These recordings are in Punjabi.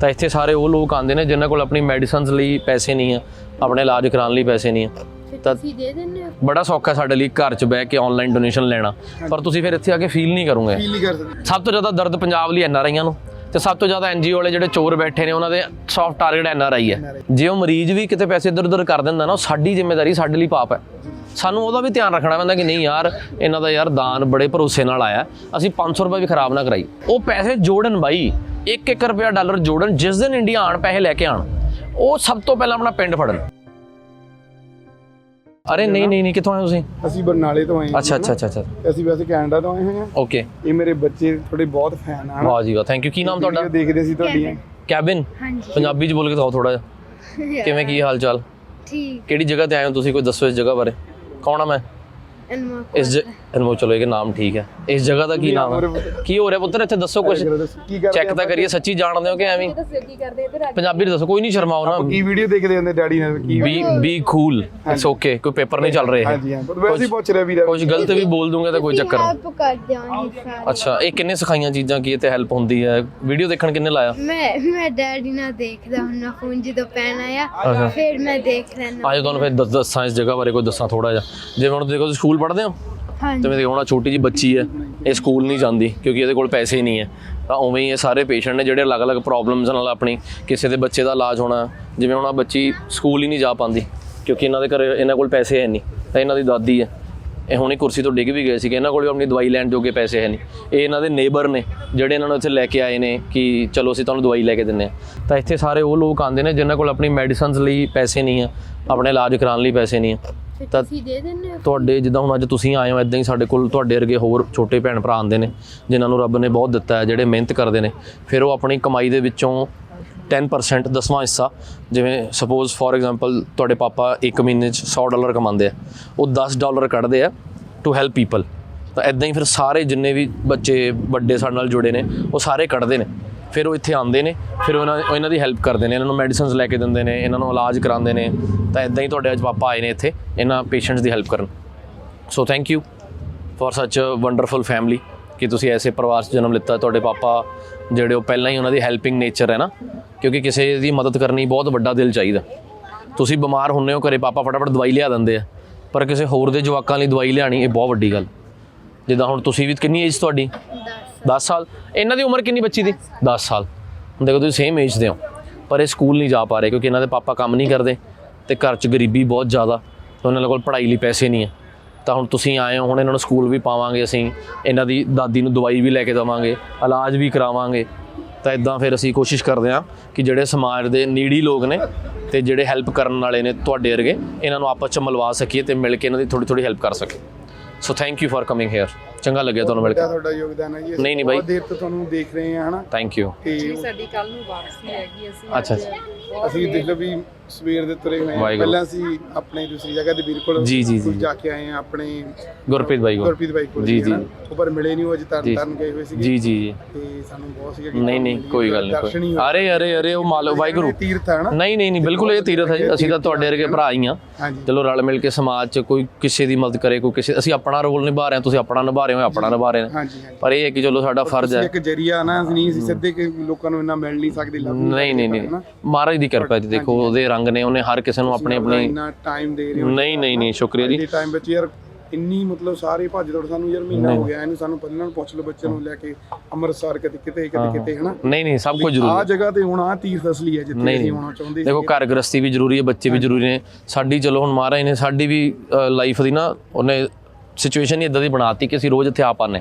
ਤਾਂ ਇੱਥੇ ਸਾਰੇ ਉਹ ਲੋਕ ਆਉਂਦੇ ਨੇ ਜਿਨ੍ਹਾਂ ਕੋਲ ਆਪਣੀ ਮੈਡੀਸਿਨਸ ਲਈ ਪੈਸੇ ਨਹੀਂ ਆ ਆਪਣੇ ਇਲਾਜ ਕਰਾਉਣ ਲਈ ਪੈਸੇ ਨਹੀਂ ਆ। ਤਾਂ- ਤੁਸੀਂ ਦੇ ਦਿੰਦੇ ਹੋ? ਬੜਾ ਸੌਖਾ ਸਾਡੇ ਲਈ ਘਰ 'ਚ ਬਹਿ ਕੇ ਆਨਲਾਈਨ ਡੋਨੇਸ਼ਨ ਲੈਣਾ। ਪਰ ਤੁਸੀਂ ਫਿਰ ਇੱਥੇ ਆ ਕੇ ਫੀਲ ਨਹੀਂ ਕਰੋਗੇ। ਫੀਲ ਨਹੀਂ ਕਰ ਸਕਦੇ। ਸਭ ਤੋਂ ਜ਼ਿਆਦਾ ਦਰਦ ਪੰਜਾਬ ਲਈ ਐਨਆਰਆਈਆਂ ਨੂੰ ਤੇ ਸਭ ਤੋਂ ਜ਼ਿਆਦਾ ਐਨਜੀਓ ਵਾਲੇ ਜਿਹੜੇ ਚੋਰ ਬੈਠੇ ਨੇ ਉਹਨਾਂ ਦੇ ਸੌਫਟ ਟਾਰਗੇਟ ਐਨਆਰਆਈ ਹੈ ਜੇ ਉਹ ਮਰੀਜ਼ ਵੀ ਕਿਤੇ ਪੈਸੇ ਇੱਧਰ ਉੱਧਰ ਕਰ ਦਿੰਦਾ ਨਾ ਉਹ ਸਾਡੀ ਜ਼ਿੰਮੇਵਾਰੀ ਸਾਡੇ ਲਈ ਪਾਪ ਹੈ। ਸਾਨੂੰ ਉਹਦਾ ਵੀ ਧਿਆਨ ਰੱਖਣਾ ਪੈਂਦਾ ਕਿ ਨਹੀਂ ਯਾਰ ਇਹਨਾਂ ਦਾ ਯਾਰ ਦਾਨ ਬੜੇ ਭਰੋਸੇ ਨਾਲ ਆਇਆ। ਅਸੀਂ 500 ਰੁਪਏ ਵੀ ਖਰਾਬ ਨਾ ਕਰਾਈ। ਉਹ ਪੈਸੇ ਜੋੜਨ ਬਾਈ। 1-1 ਰੁਪਿਆ ਡਾਲਰ ਜੋੜਨ ਜਿਸ ਦਿਨ ਇੰਡੀਆ ਆਣ ਪੈਸੇ ਲੈ ਕੇ ਆਣ ਉਹ ਸਭ ਤੋਂ ਪਹਿਲਾਂ ਆਪਣਾ ਪਿੰਡ ਫੜਨ। ਅਰੇ ਨਹੀਂ ਨਹੀਂ ਨਹੀਂ ਕਿੱਥੋਂ ਆਏ ਤੁਸੀਂ? ਅਸੀਂ ਬਰਨਾਲੇ ਤੋਂ ਆਏ ਹਾਂ ਅੱਛਾ ਅੱਛਾ ਅੱਛਾ ਅੱਛਾ। ਅਸੀਂ ਵੈਸੇ ਕੈਨੇਡਾ ਤੋਂ ਆਏ ਹੋਏ ਹਾਂ। ਓਕੇ ਇਹ ਮੇਰੇ ਬੱਚੇ ਥੋੜੇ ਬਹੁਤ ਫੈਨ ਹਨ ਵਾਹ ਜੀ ਵਾਹ ਥੈਂਕ ਯੂ ਕੀ ਨਾਮ ਤੁਹਾਡਾ? ਵੀਡੀਓ ਦੇਖਦੇ ਸੀ ਤੁਹਾਡੀਆਂ। ਕੈਬਿਨ ਹਾਂਜੀ। ਪੰਜਾਬੀ ਚ ਬੋਲ ਕੇ ਦਿਖਾਓ ਥੋੜਾ ਜਿਹਾ। ਕਿਵੇਂ ਕੀ ਹਾਲ ਚਾਲ? ਠੀਕ। ਕਿਹੜੀ ਜਗ੍ਹਾ ਤੇ ਆਏ ਹੋ ਤੁਸੀਂ? ਕੋਈ ਦੱਸੋ ਇਸ ਜਗ੍ਹਾ ਬਾਰੇ। ਕੌਣ ਆ ਮੈਂ? ਇਸ ਜ- ਅਨਮੋਲ ਚਲੋ ਇਹ ਨਾਮ ਠੀਕ ਹੈ। ਇਸ ਜਗ੍ਹਾ ਦਾ ਕੀ ਨਾਮ ਹੈ? ਕੀ ਹੋ ਰਿਹਾ ਪੁੱਤਰ? ਇੱਥੇ ਦੱਸੋ ਕੁਝ ਕੀ ਚੈੱਕ ਤਾਂ ਕਰੀਏ ਸੱਚੀ ਜਾਣਦੇ ਹੋ ਕਿ ਐਵੇਂ? ਹੀ? ਦੱਸੋ ਕੀ ਕਰਦੇ ਇਧਰ ਆ ਪੰਜਾਬੀ ਚ ਦੱਸੋ ਕੋਈ ਨਹੀਂ ਸ਼ਰਮਾਓ ਨਾ। ਕੀ ਵੀਡੀਓ ਦੇਖਦੇ ਹੁੰਦੇ ਡੈਡੀ ਨਾਲ ਕੀ be be cool it's okay ਕੋਈ ਪੇਪਰ ਨਹੀਂ ਚੱਲ ਰਹੇ। ਹਾਂਜੀ ਹਾਂ ਪਰ ਵੈਸੇ ਹੀ ਪੁੱਛ ਰਿਹਾ ਵੀਰ। ਕੁਝ ਗਲਤ ਵੀ ਬੋਲ ਦੂੰਗਾ ਤਾਂ ਕੋਈ ਚੱਕਰ ਨਹੀਂ। ਹੈਲਪ ਕਰ ਦਿਆਂਗੀ ਸਾਰੇ। ਅੱਛਾ ਇਹ ਕਿੰਨੇ ਸਿਖਾਈਆਂ ਚੀਜ਼ਾਂ ਕੀ ਤੇ ਹੈਲਪ ਹੁੰਦੀ ਹੈ? ਵੀਡੀਓ ਦੇਖਣ ਕਿੰਨੇ ਲਾਇਆ? ਮੈਂ ਮੈਂ ਡੈਡੀ ਨਾਲ ਦੇਖਦਾ ਹੁੰਨਾ ਫੋਨ ਜਦੋਂ ਪੈਣ। ਆਇਆ ਫਿਰ ਮੈਂ ਦੇਖ ਲੈਣਾ ਆਜੋ ਤੁਹਾਨੂੰ ਫਿਰ ਦੱਸ ਦੱਸਾਂ ਇਸ ਜਗ੍ਹਾ ਬਾਰੇ ਕੋਈ ਦੱਸਾਂ ਥੋੜਾ ਜਿਹਾ। ਜਿਵੇਂ ਹੁਣ ਦੇਖੋ ਤੁਸੀਂ ਸਕੂਲ ਪੜ੍ਹਦੇ ਹੋ? ਹਾਂਜੀ। ਤੇ ਮੈਂ ਦੇਖੋ ਹੁਣ ਛੋਟੀ ਜੀ ਬੱਚੀ ਹੈ ਇਹ ਸਕੂਲ ਨਹੀਂ ਜਾਂਦੀ ਕਿਉਂਕਿ ਇਹਦੇ ਕੋਲ ਪੈਸੇ ਨਹੀਂ ਹੈ। ਤਾਂ ਉਵੇਂ ਹੀ ਇਹ ਸਾਰੇ ਪੇਸ਼ੈਂਟ ਨੇ ਜਿਹੜੇ ਅਲੱਗ-ਅਲੱਗ ਪ੍ਰੋਬਲਮਸ ਨਾਲ ਆਪਣੀ ਕਿਸੇ ਦੇ ਬੱਚੇ ਦਾ ਇਲਾਜ ਹੋਣਾ ਜਿਵੇਂ ਹੁਣ ਆਹ ਬੱਚੀ ਸਕੂਲ ਹੀ ਨਹੀਂ ਜਾ ਪਾਉਂਦੀ ਕਿਉਂਕਿ ਇਹਨਾਂ ਦੇ ਘਰੇ ਇਹਨਾਂ ਕੋਲ ਪੈਸੇ ਹੈ ਨਹੀਂ ਤਾਂ ਇਹਨਾਂ ਦੀ ਦਾਦੀ ਹੈ। ਇਹ ਹੁਣੇ ਕੁਰਸੀ ਤੋਂ ਡਿੱਗ ਵੀ ਗਏ ਸੀਗੇ ਇਹਨਾਂ ਕੋਲ ਵੀ ਆਪਣੀ ਦਵਾਈ ਲੈਣ ਜੋਗੇ ਪੈਸੇ ਹੈ ਨਹੀਂ। ਇਹ ਇਹਨਾਂ ਦੇ ਨੇਬਰ ਨੇ ਜਿਹੜੇ ਇਹਨਾਂ ਨੂੰ ਇੱਥੇ ਲੈ ਕੇ ਆਏ ਨੇ ਕਿ ਚਲੋ ਅਸੀਂ ਤੁਹਾਨੂੰ ਦਵਾਈ ਲੈ ਕੇ ਦਿੰਨੇ ਆ ਤਾਂ ਇੱਥੇ ਸਾਰੇ ਉਹ ਲੋਕ ਆਉਂਦੇ ਨੇ ਜਿਨ੍ਹਾਂ ਕੋਲ ਆਪਣੀ ਮੈਡੀਸਿਨਸ ਲਈ ਪੈਸੇ ਨਹੀਂ ਆ ਆਪਣੇ ਇਲਾਜ ਕਰਾਉਣ ਲਈ ਪੈਸੇ ਨਹੀਂ ਆ ਫਿਰ ਤਾਂ- ਤੁਸੀਂ ਦੇ ਦਿੰਦੇ ਹੋ? ਤੁਹਾਡੇ ਜਿੱਦਾਂ ਹੁਣ ਅੱਜ ਤੁਸੀਂ ਆਏ ਹੋ ਇਦਾਂ ਹੀ ਸਾਡੇ ਕੋਲ ਤੁਹਾਡੇ ਵਰਗੇ ਹੋਰ ਛੋਟੇ ਭੈਣ ਭਰਾ ਆਉਂਦੇ ਨੇ ਜਿਨ੍ਹਾਂ ਨੂੰ ਰੱਬ ਨੇ ਬਹੁਤ ਦਿੱਤਾ ਹੈ ਜਿਹੜੇ ਮਿਹਨਤ ਕਰਦੇ ਨੇ। ਫਿਰ ਉਹ ਆਪਣੀ ਕਮਾਈ ਦੇ ਵਿੱਚੋਂ 10% ਦਸਵਾਂ ਹਿੱਸਾ ਜਿਵੇਂ ਸਪੋਜ਼ ਫੋਰ ਐਗਜ਼ਾਮਪਲ ਤੁਹਾਡੇ ਪਾਪਾ ਇੱਕ ਮਹੀਨੇ 'ਚ 100 ਡਾਲਰ ਕਮਾਉਂਦੇ ਆ ਉਹ 10 ਡਾਲਰ ਕੱਢਦੇ ਆ ਟੂ ਹੈਲਪ ਪੀਪਲ ਤਾਂ ਇਦਾਂ ਹੀ ਫਿਰ ਸਾਰੇ ਜਿੰਨੇ ਵੀ ਬੱਚੇ ਵੱਡੇ ਸਾਡੇ ਨਾਲ ਜੁੜੇ ਨੇ ਉਹ ਸਾਰੇ ਕੱਢਦੇ ਨੇ। ਫਿਰ ਉਹ ਇੱਥੇ ਆਉਂਦੇ ਨੇ, ਫਿਰ ਉਹਨਾਂ ਇਹਨਾਂ ਦੀ ਹੈਲਪ ਕਰਦੇ ਨੇ, ਇਹਨਾਂ ਨੂੰ ਮੈਡੀਸਿਨਸ ਲੈ ਕੇ ਦਿੰਦੇ ਨੇ, ਇਹਨਾਂ ਨੂੰ ਇਲਾਜ ਕਰਾਉਂਦੇ ਨੇ। ਤਾਂ ਇਦਾਂ ਹੀ ਤੁਹਾਡੇ ਅੱਜ ਪਾਪਾ ਆਏ ਨੇ ਇੱਥੇ, ਇਹਨਾਂ ਪੇਸ਼ੈਂਟਸ ਦੀ ਹੈਲਪ ਕਰਨ। ਸੋ ਥੈਂਕ ਯੂ ਫॉर ਸੱਚ ਅ ਵੰਡਰਫੁਲ ਫੈਮਿਲੀ ਕਿ ਤੁਸੀਂ ਐਸੇ ਪਰਿਵਾਰ 'ਚ ਜਨਮ ਲਿੱਤਾ। ਤੁਹਾਡੇ ਪਾਪਾ ਜਿਹੜੇ ਉਹ ਪਹਿਲਾਂ ਹੀ ਉਹਨਾਂ ਦੀ ਹੈਲਪਿੰਗ ਨੇਚਰ ਹੈ ਨਾ, ਕਿਉਂਕਿ ਕਿਸੇ ਦੀ ਮਦਦ ਕਰਨੀ ਬਹੁਤ ਵੱਡਾ ਦਿਲ ਚਾਹੀਦਾ। ਤੁਸੀਂ ਬਿਮਾਰ ਹੁੰਨੇ ਹੋ, ਘਰੇ ਪਾਪਾ ਫਟਾਫਟ ਦਵਾਈ ਲਿਆ ਦਿੰਦੇ ਆ, ਪਰ ਕਿਸੇ ਹੋਰ ਦੇ ਜਵਾਕਾਂ ਲਈ ਦਵਾਈ ਲਿਆਣੀ ਇਹ ਬਹੁਤ ਵੱਡੀ ਗੱਲ। ਜਿੱਦਾਂ ਹੁਣ ਤੁਸੀਂ ਵੀ ਕਿੰਨੀ ਏਜ ਤੁਹਾਡੀ? 10 ਸਾਲ। ਇਹਨਾਂ ਦੀ ਉਮਰ ਕਿੰਨੀ ਬੱਚੀ ਦੀ? 10 ਸਾਲ। ਹੁਣ ਦੇਖੋ ਤੁਸੀਂ ਸੇਮ ਏਜ ਦੇ ਹੋ। ਪਰ ਇਹ ਸਕੂਲ ਨਹੀਂ ਜਾ ਪਾ ਰਹੇ ਕਿਉਂਕਿ ਇਹਨਾਂ ਦੇ ਪਾਪਾ ਕੰਮ ਨਹੀਂ ਕਰਦੇ ਤੇ ਘਰ 'ਚ ਗਰੀਬੀ ਬਹੁਤ ਜ਼ਿਆਦਾ। ਤੇ ਉਹਨਾਂ ਕੋਲ ਪੜ੍ਹਾਈ ਲਈ ਪੈਸੇ ਨਹੀਂ ਹੈ ਤਾਂ ਹੁਣ ਤੁਸੀਂ ਆਏ ਹੋ, ਹੁਣ ਇਹਨਾਂ ਨੂੰ ਸਕੂਲ ਵੀ ਪਾਵਾਂਗੇ ਅਸੀਂ। ਇਹਨਾਂ ਦੀ ਦਾਦੀ ਨੂੰ ਦਵਾਈ ਵੀ ਲੈ ਕੇ ਦੇਵਾਂਗੇ, ਇਲਾਜ ਵੀ ਕਰਾਵਾਂਗੇ। ਤਾਂ ਇਦਾਂ ਫਿਰ ਅਸੀਂ ਕੋਸ਼ਿਸ਼ ਕਰਦੇ ਹਾਂ ਕਿ ਜਿਹੜੇ ਸਮਾਜ ਦੇ ਨੀਡੀ ਲੋਕ ਨੇ ਤੇ ਜਿਹੜੇ ਹੈਲਪ ਕਰਨ ਵਾਲੇ ਨੇ ਤੁਹਾਡੇ ਵਰਗੇ, ਇਹਨਾਂ ਨੂੰ ਆਪਸ ਚ ਮਿਲਵਾ ਸਕੀਏ ਤੇ ਮਿਲ ਕੇ ਇਹਨਾਂ ਦੀ ਥੋੜੀ ਥੋੜੀ ਹੈਲਪ ਕਰ ਸਕੀਏ। So thank you for coming here ਚੰਗਾ ਲੱਗਿਆ ਤੁਹਾਨੂੰ ਮਿਲ ਕੇ। ਤੁਹਾਡਾ ਯੋਗਦਾਨ ਹੈ ਜੀ। ਨਹੀਂ, ਨਹੀਂ ਬਾਈ। ਬਹੁਤ ਦੇਰ ਤੋਂ ਤੁਹਾਨੂੰ ਦੇਖ ਰਹੇ ਹਾਂ ਹਨਾ। ਥੈਂਕ ਯੂ ਤੇ ਸਾਡੀ ਕੱਲ ਨੂੰ ਵਾਪਸੀ ਹੈਗੀ ਅਸੀਂ ਅੱਛਾ ਅਸੀਂ ਦੇਖ ਲਓ ਵੀ ਸਵੇਰ ਦੇ ਤੁਰੇ ਹੋਏ ਹਾਂ ਵਾਹਿਗੁਰੂ। ਪਹਿਲਾਂ ਅਸੀਂ ਆਪਣੇ ਦੂਸਰੀ ਜਗ੍ਹਾ ਤੇ ਵੀਰ ਕੋਲ ਜੀ, ਜੀ, ਜੀ। ਜਾ ਕੇ ਆਏ ਹਾਂ ਆਪਣੇ ਗੁਰਪ੍ਰੀਤ ਬਾਈ ਕੋ ਗੁਰਪ੍ਰੀਤ ਬਾਈ ਕੋਲ ਜੀ, ਜੀ। ਹਨਾ। ਉਹ ਪਰ ਮਿਲੇ ਨਹੀਂ ਉਹ ਅਜੇ ਤਰਨ ਜੀ। ਤਰਨ ਗਏ ਹੋਏ ਸੀਗੇ। ਜੀ ਜੀ ਜੀ। ਤੇ ਸਾਨੂੰ ਬਹੁਤ ਸੀਗਾ ਕਿ ਨਹੀਂ ਨਹੀਂ ਕੋਈ ਗੱਲ ਦਰਸ਼ਨ ਨਹੀਂ ਹੀ ਕੋਈ ਹੋਏ। ਅਰੇ ਅਰੇ ਅਰੇ ਉਹ ਮਾਲੋ ਵਾਹਿਗੁਰੂ। ਤੀਰਥ ਹੈ ਨਾ ਨਹੀਂ ਨਹੀਂ ਨਹੀਂ ਬਿਲਕੁਲ ਇਹ ਤੀਰਥ ਹੈ ਜੀ। ਅਸੀਂ ਤਾਂ ਤੁਹਾਡੇ ਵਰਗੇ ਭਰਾ ਹੀ ਆ। ਹਾਂਜੀ। ਚਲੋ ਰਲ ਮਿਲ ਕੇ ਸਮਾਜ 'ਚ ਕੋਈ ਕਿਸੇ ਦੀ ਮਦਦ ਕਰੇ ਕੋਈ ਕਿਸੇ ਅਸੀਂ ਆਪਣਾ ਰੋਲ ਨਿਭਾ ਰਹੇ ਹਾਂ ਤੁਸੀਂ ਆਪਣਾ ਨਿਭਾ ਰਹੇ ਹੋ ਆਪਣਾ ਨਿਭਾ ਰਹੇ ਹਾਂਜੀ ਹਾਂਜੀ। ਪਰ ਇਹ ਹੈ ਕਿ ਚਲੋ ਸਾਡਾ ਫਰਜ਼ ਹੈ। ਇੱਕ ਜਰੀਆ ਨਾ ਅਸੀਂ ਨਹੀਂ ਅਸੀਂ ਸਿੱਧੇ ਕਿ ਲੋਕਾਂ ਨੂੰ ਇੰਨਾ ਮਿਲ ਨਹੀਂ ਸਕਦੇ ਲੱਭ ਨਹੀਂ ਨਹੀਂ ਨਹੀਂ ਹਨਾ। ਮਹਾਰਾਜ ਦੀ ਕਿਰਪਾ ਹੈ ਜੀ ਦੇਖੋ ਉਹਦੇ ਰੰਗ ਨੇ ਉਹਨੇ ਹਰ ਕਿਸੇ ਨੂੰ ਆਪਣੇ ਆਪਣੇ ਇੰਨਾ ਟਾਈਮ ਦੇ ਰਹੇ ਹੋ ਨਹੀਂ ਨਹੀਂ ਨਹੀਂ ਸ਼ੁਕਰੀਆ ਜੀ। ਟਾਈਮ ਵਿੱਚ ਯਾਰ ਇੰਨੀ ਮਤਲਬ ਸਾਰੇ ਭੱਜ ਦੌੜ ਸਾਨੂੰ ਯਾਰ ਮਹੀਨਾ ਹੋ ਗਿਆ ਇਹਨੂੰ ਸਾਨੂੰ ਪਹਿਲਾਂ ਨੂੰ ਪੁੱਛ ਲਓ ਬੱਚੇ ਨੂੰ ਲੈ ਕੇ ਅੰਮ੍ਰਿਤਸਰ ਕਿਤੇ ਕਿਤੇ ਕਿਤੇ ਕਿਤੇ ਹਨਾ? ਨਹੀਂ ਨਹੀਂ ਸਭ ਕੁਝ ਜ਼ਰੂਰੀ ਆ ਜਗ੍ਹਾ ਤੇ ਹੁਣ ਆ ਤੀਰਥ ਅਸਲੀ ਹੈ ਜਿੱਥੇ ਅਸੀਂ ਹੋਣਾ ਚਾਹੁੰਦੇ ਦੇਖੋ ਘਰ ਗ੍ਰਸਤੀ ਵੀ ਜ਼ਰੂਰੀ ਹੈ ਬੱਚੇ ਵੀ ਜ਼ਰੂਰੀ ਨੇ। ਸਾਡੀ ਚਲੋ ਹੁਣ ਮਹਾਰਾਜ ਨੇ ਸਾਡੀ ਵੀ ਲਾਈਫ ਦੀ ਨਾ ਉਹਨੇ ਸਿਚੁਏਸ਼ਨ ਹੀ ਇਦਾਂ ਦੀ ਬਣਾਤੀ ਕਿ ਅਸੀਂ ਰੋਜ਼ ਇੱਥੇ ਆ ਪਾਨੇ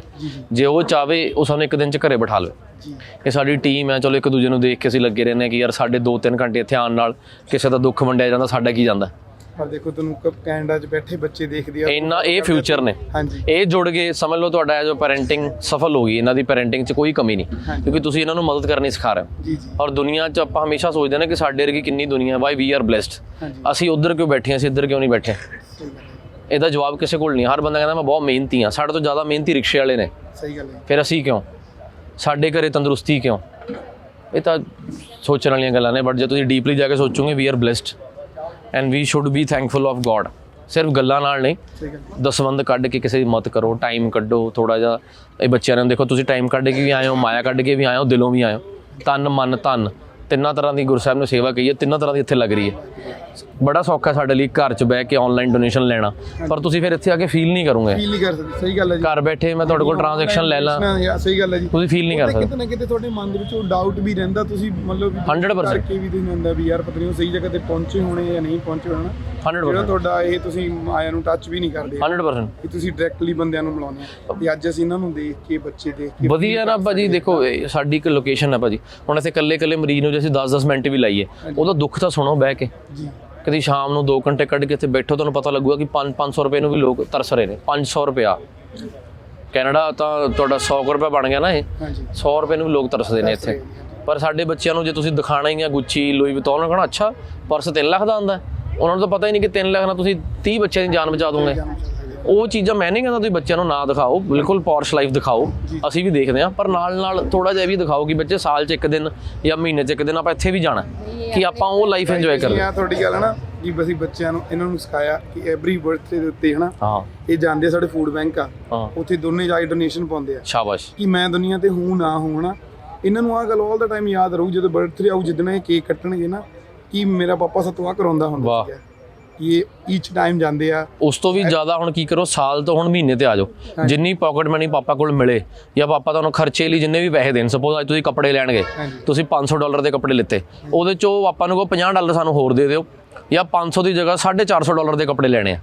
ਜੀ ਉਹ ਚਾਵੇ ਉਹ ਸਾਨੂੰ ਇੱਕ ਦਿਨ ਚ ਘਰੇ ਬਿਠਾ ਲਵੇ। ਇਹ ਸਾਡੀ ਟੀਮ ਹੈ ਚਲੋ ਇੱਕ ਦੂਜੇ ਨੂੰ ਦੇਖ ਕੇ ਅਸੀਂ ਲੱਗੇ ਰਹਿੰਦੇ ਹਾਂ ਕਿ ਯਾਰ ਸਾਡੇ 2-3 ਘੰਟੇ ਇੱਥੇ ਆਉਣ ਨਾਲ ਕਿਸੇ ਦਾ ਦੁੱਖ ਵੰਡਿਆ ਜਾਂਦਾ ਸਾਡਾ ਕੀ ਜਾਂਦਾ? ਪਰ ਦੇਖੋ ਤੁਹਾਨੂੰ ਕੈਨੇਡਾ 'ਚ ਬੈਠੇ ਬੱਚੇ ਦੇਖਦੇ ਆ ਇੰਨਾ ਇਹ ਫਿਊਚਰ ਨੇ। ਹਾਂਜੀ। ਇਹ ਜੁੜ ਗਏ ਸਮਝ ਲਓ ਤੁਹਾਡਾ ਜੋ ਪੈਰੈਂਟਿੰਗ ਸਫਲ ਹੋ ਗਈ ਇਹਨਾਂ ਦੀ ਪੈਰੈਂਟਿੰਗ 'ਚ ਕੋਈ ਕਮੀ ਨਹੀਂ। ਕਿਉਂਕਿ ਤੁਸੀਂ ਇਹਨਾਂ ਨੂੰ ਮਦਦ ਕਰਨੀ ਸਿਖਾ ਰਹੇ ਹੋ। ਜੀ ਜੀ। ਔਰ ਦੁਨੀਆ 'ਚ ਆਪਾਂ ਹਮੇਸ਼ਾ ਸੋਚਦੇ ਨੇ ਕਿ ਸਾਡੇ ਵਰਗੀ ਕਿੰਨੀ ਦੁਨੀਆ ਵਾਈ ਵੀ ਆਰ ਬlesed ਹਾਂਜੀ। ਅਸੀਂ ਉਧਰ ਕਿਉਂ ਬੈਠੇ ਹਾਂ ਅਸੀਂ ਇੱਧਰ ਕਿਉਂ ਨਹੀਂ ਬੈਠੇ? ਇਹਦਾ ਜਵਾਬ ਕਿਸੇ ਕੋਲ ਨਹੀਂ। ਹਰ ਬੰਦਾ ਕਹਿੰਦਾ ਮੈਂ ਬਹੁਤ ਮਿਹਨਤੀ ਹਾਂ। ਸਾਡੇ ਤੋਂ ਜ਼ਿਆਦਾ ਮਿਹਨਤੀ ਰਿਕਸ਼ੇ ਵਾਲੇ ਨੇ। ਸਹੀ ਗੱਲ ਹੈ। ਫਿਰ ਅਸੀਂ ਕਿਉਂ? ਸਾਡੇ ਘਰੇ ਤੰਦਰੁਸਤੀ ਕਿਉਂ? ਇਹ ਤਾਂ ਸੋਚਣ ਵਾਲੀਆਂ ਗੱਲਾਂ ਨੇ ਬਟ ਜੇ ਤੁਸੀਂ ਡੀਪਲੀ ਜਾ ਕੇ ਸੋਚੋਗੇ we are blessed and we should be thankful of God ਸਿਰਫ ਗੱਲਾਂ ਨਾਲ ਨਹੀਂ। ਦਸਵੰਦ ਕੱਢ ਕੇ ਕਿਸੇ ਦੀ ਮਦਦ ਕਰੋ ਟਾਈਮ ਕੱਢੋ ਥੋੜਾ ਜਿਹਾ। ਇਹ ਬੱਚਿਆਂ ਨੂੰ ਦੇਖੋ ਤੁਸੀਂ ਟਾਈਮ ਕੱਢ ਕੇ ਵੀ ਆਏ ਹੋ ਮਾਇਆ ਕੱਢ ਕੇ ਵੀ ਆਏ ਹੋ ਦਿਲੋਂ ਵੀ ਆਏ ਹੋ। ਤਨ ਮਨ ਧਨ ਤਿੰਨਾਂ ਤਰ੍ਹਾਂ ਦੀ ਗੁਰਸਾਹਿਬ ਨੇ ਸੇਵਾ ਕਹੀ ਹੈ ਤਿੰਨਾਂ ਤਰ੍ਹਾਂ ਦੀ ਇੱਥੇ ਲੱਗ ਰਹੀ ਹੈ। ਬੜਾ ਸੌਖਾ ਸਾਡੇ ਲਈ ਘਰ 'ਚ ਬਹਿ ਕੇ ਆਨਲਾਈਨ ਡੋਨੇਸ਼ਨ ਲੈਣਾ। ਪਰ ਤੁਸੀਂ ਫਿਰ ਇੱਥੇ ਆ ਕੇ ਫੀਲ ਨਹੀਂ ਕਰੋਗੇ। ਫੀਲ ਨਹੀਂ ਕਰ ਸਕਦੇ ਸਹੀ ਗੱਲ ਹੈ ਜੀ। ਘਰ ਬੈਠੇ ਮੈਂ ਤੁਹਾਡੇ ਕੋਲ ਟ੍ਰਾਂਜੈਕਸ਼ਨ ਲੈ ਲਾਂ। ਹਾਂ, ਸਹੀ ਗੱਲ ਹੈ ਜੀ। ਤੁਸੀਂ ਫੀਲ ਨਹੀਂ ਕਰ ਸਕਦੇ। ਕਿਤੇ ਨਾ ਕਿਤੇ ਤੁਹਾਡੇ ਮਨ ਦੇ ਵਿੱਚ ਉਹ ਡਾਊਟ ਵੀ ਰਹਿੰਦਾ ਤੁਸੀਂ ਮਤਲਬ ਵੀ 100% ਕਰਕੇ ਵੀ ਤੁਸੀਂ ਹੁੰਦਾ ਵੀ ਯਾਰ ਪਤਾ ਨਹੀਂ ਉਹ ਸਹੀ ਜਗ੍ਹਾ ਤੇ ਪਹੁੰਚੇ ਹੋਣੇ ਜਾਂ ਨਹੀਂ ਪਹੁੰਚੇ ਹੋਣਾ 100% ਜਿਹੜਾ ਤੁਹਾਡਾ ਇਹ ਤੁਸੀਂ ਆਇਆਂ ਨੂੰ ਟੱਚ ਵੀ ਨਹੀਂ ਕਰਦੇ 100% ਕਿ ਤੁਸੀਂ ਡਾਇਰੈਕਟਲੀ ਬੰਦਿਆਂ ਨੂੰ ਮਿਲਾਉਂਦੇ ਆ ਤੇ ਅੱਜ ਅਸੀਂ ਇਹਨਾਂ ਨੂੰ ਦੇਖ ਕੇ ਬੱਚੇ ਦੇਖ ਕੇ ਵਧੀਆ ਨਾ ਭਾਜੀ ਦੇਖੋ ਸਾਡੀ ਇੱਕ ਲੋਕੇਸ਼ਨ ਹੈ ਭਾਜੀ। ਹੁਣ ਇੱਥੇ ਇਕੱਲੇ ਇਕੱਲੇ ਮਰੀਜ਼ ਨੂੰ ਜੇ ਅਸੀਂ 10-10 ਮਿੰਟ ਵੀ ਲਾਈਏ ਉਹਦਾ ਦੁੱਖ ਤਾਂ ਸੁਣੋ ਬਹਿ ਕੇ। ਜੀ। ਕਦੀ ਸ਼ਾਮ ਨੂੰ 2 ਘੰਟੇ ਕੱਢ ਕੇ ਇੱਥੇ ਬੈਠੋ ਤੁਹਾਨੂੰ ਪਤਾ ਲੱਗੂਗਾ ਕਿ 5-500 ਰੁਪਏ ਨੂੰ ਵੀ ਲੋਕ ਤਰਸ ਰਹੇ ਨੇ। 500 ਰੁਪਿਆ ਕੈਨੇਡਾ ਤਾਂ ਤੁਹਾਡਾ 100 ਰੁਪਏ ਬਣ ਗਿਆ ਨਾ ਇਹ। ਹਾਂਜੀ। 100 ਰੁਪਏ ਨੂੰ ਵੀ ਲੋਕ ਤਰਸਦੇ ਨੇ ਇੱਥੇ। ਪਰ ਸਾਡੇ ਬੱਚਿਆਂ ਨੂੰ ਜੇ ਤੁਸੀਂ ਦਿਖਾਣਾ ਹੀ ਆ ਗੁੱਚੀ ਲੂਈ ਵਿਟੋਨ ਉਹਨਾਂ ਕਹਣਾ ਅੱਛਾ ਪਰਸ 3 ਲੱਖ ਦਾ ਆਂਦਾ ਉਹਨਾਂ ਨੂੰ ਤਾਂ ਪਤਾ ਹੀ ਨਹੀਂ ਕਿ 3 ਲੱਖ ਨਾਲ ਤੁਸੀਂ 30 ਬੱਚਿਆਂ ਦੀ ਜਾਨ ਬਚਾ ਦੋਗੇ। ਉਹ ਚੀਜ਼ਾਂ ਮੈਂ ਨਹੀਂ ਕਹਿੰਦਾ ਤੁਸੀਂ ਬੱਚਿਆਂ ਨੂੰ ਨਾ ਦਿਖਾਓ ਬਿਲਕੁਲ ਪੌਰਸ਼ ਲਾਈਫ ਦਿਖਾਓ। ਅਸੀਂ ਵੀ ਦੇਖਦੇ ਹਾਂ ਪਰ ਨਾਲ ਨਾਲ ਥੋੜਾ ਜਿਹਾ ਵੀ ਦਿਖਾਓ ਕਿ ਬੱਚੇ ਸਾਲ 'ਚ ਇੱਕ ਦਿਨ ਜਾਂ ਮਹੀਨੇ 'ਚ ਇੱਕ ਦਿਨ ਆਪਾਂ ਇੱਥੇ ਵੀ ਜਾਣਾ ਕਿ ਆਪਾਂ ਉਹ ਲਾਈਫ ਇੰਜੋਏ ਕਰਦੇ ਆ ਤੁਹਾਡੀ ਗੱਲ ਹੈ ਨਾ ਕਿ ਅਸੀਂ ਬੱਚਿਆਂ ਨੂੰ ਇਹਨਾਂ ਨੂੰ ਸਿਖਾਇਆ ਕਿ ਐਵਰੀ ਬਰਥਡੇ ਦੇ ਉੱਤੇ ਹਨਾ ਹਾਂ। ਇਹ ਜਾਂਦੇ ਆ ਸਾਡੇ ਫੂਡ ਬੈਂਕ ਆ ਉੱਥੇ ਦੋਨੇ ਜਾ ਕੇ ਡੋਨੇਸ਼ਨ ਪਾਉਂਦੇ ਆ। ਸ਼ਾਬਾਸ਼। ਕਿ ਮੈਂ ਦੁਨੀਆ ਤੇ ਹੂੰ ਨਾ ਹੂੰ ਨਾ ਇਹਨਾਂ ਨੂੰ ਆਹ ਗੱਲ ਆਲ ਦਾ ਟਾਈਮ ਯਾਦ ਰਹੂ ਜਦੋਂ ਬਰਥਡੇ ਆਊ ਜਿੱਦਣ ਇਹ ਕੇਕ ਕੱਟਣਗੇ ਨਾ ਕਿ ਮੇਰਾ ਪਾਪਾ ਸਤਵਾ ਕਰਾਉਂਦਾ ਹੁੰਦਾ ਵਾਹ। ਸੀਗਾ। ਇਹ ਈਚ ਟਾਈਮ ਜਾਂਦੇ ਆ। ਉਸ ਤੋਂ ਵੀ ਜ਼ਿਆਦਾ ਹੁਣ ਕੀ ਕਰੋ ਸਾਲ ਤੋਂ ਹੁਣ ਮਹੀਨੇ ਤੇ ਆ ਜਾਓ। ਜਿੰਨੀ ਪਾਕਟ ਮਨੀ ਪਾਪਾ ਕੋਲ ਮਿਲੇ ਜਾਂ ਪਾਪਾ ਤੁਹਾਨੂੰ ਖਰਚੇ ਲਈ ਜਿੰਨੇ ਵੀ ਪੈਸੇ ਦੇਣ ਸਪੋਜ਼ ਅੱਜ ਤੁਸੀਂ ਕੱਪੜੇ ਲੈਣ ਗਏ। ਤੁਸੀਂ 500 ਡਾਲਰ ਦੇ ਕੱਪੜੇ ਲਿੱਤੇ ਉਹਦੇ ਚੋਂ ਆਪਾਂ ਨੂੰ ਕੋ 50 ਡਾਲਰ ਸਾਨੂੰ ਹੋਰ ਦੇ ਦਿਓ ਜਾਂ 500 ਦੀ ਜਗ੍ਹਾ 450 ਡਾਲਰ ਦੇ ਕੱਪੜੇ ਲੈਣੇ ਆ।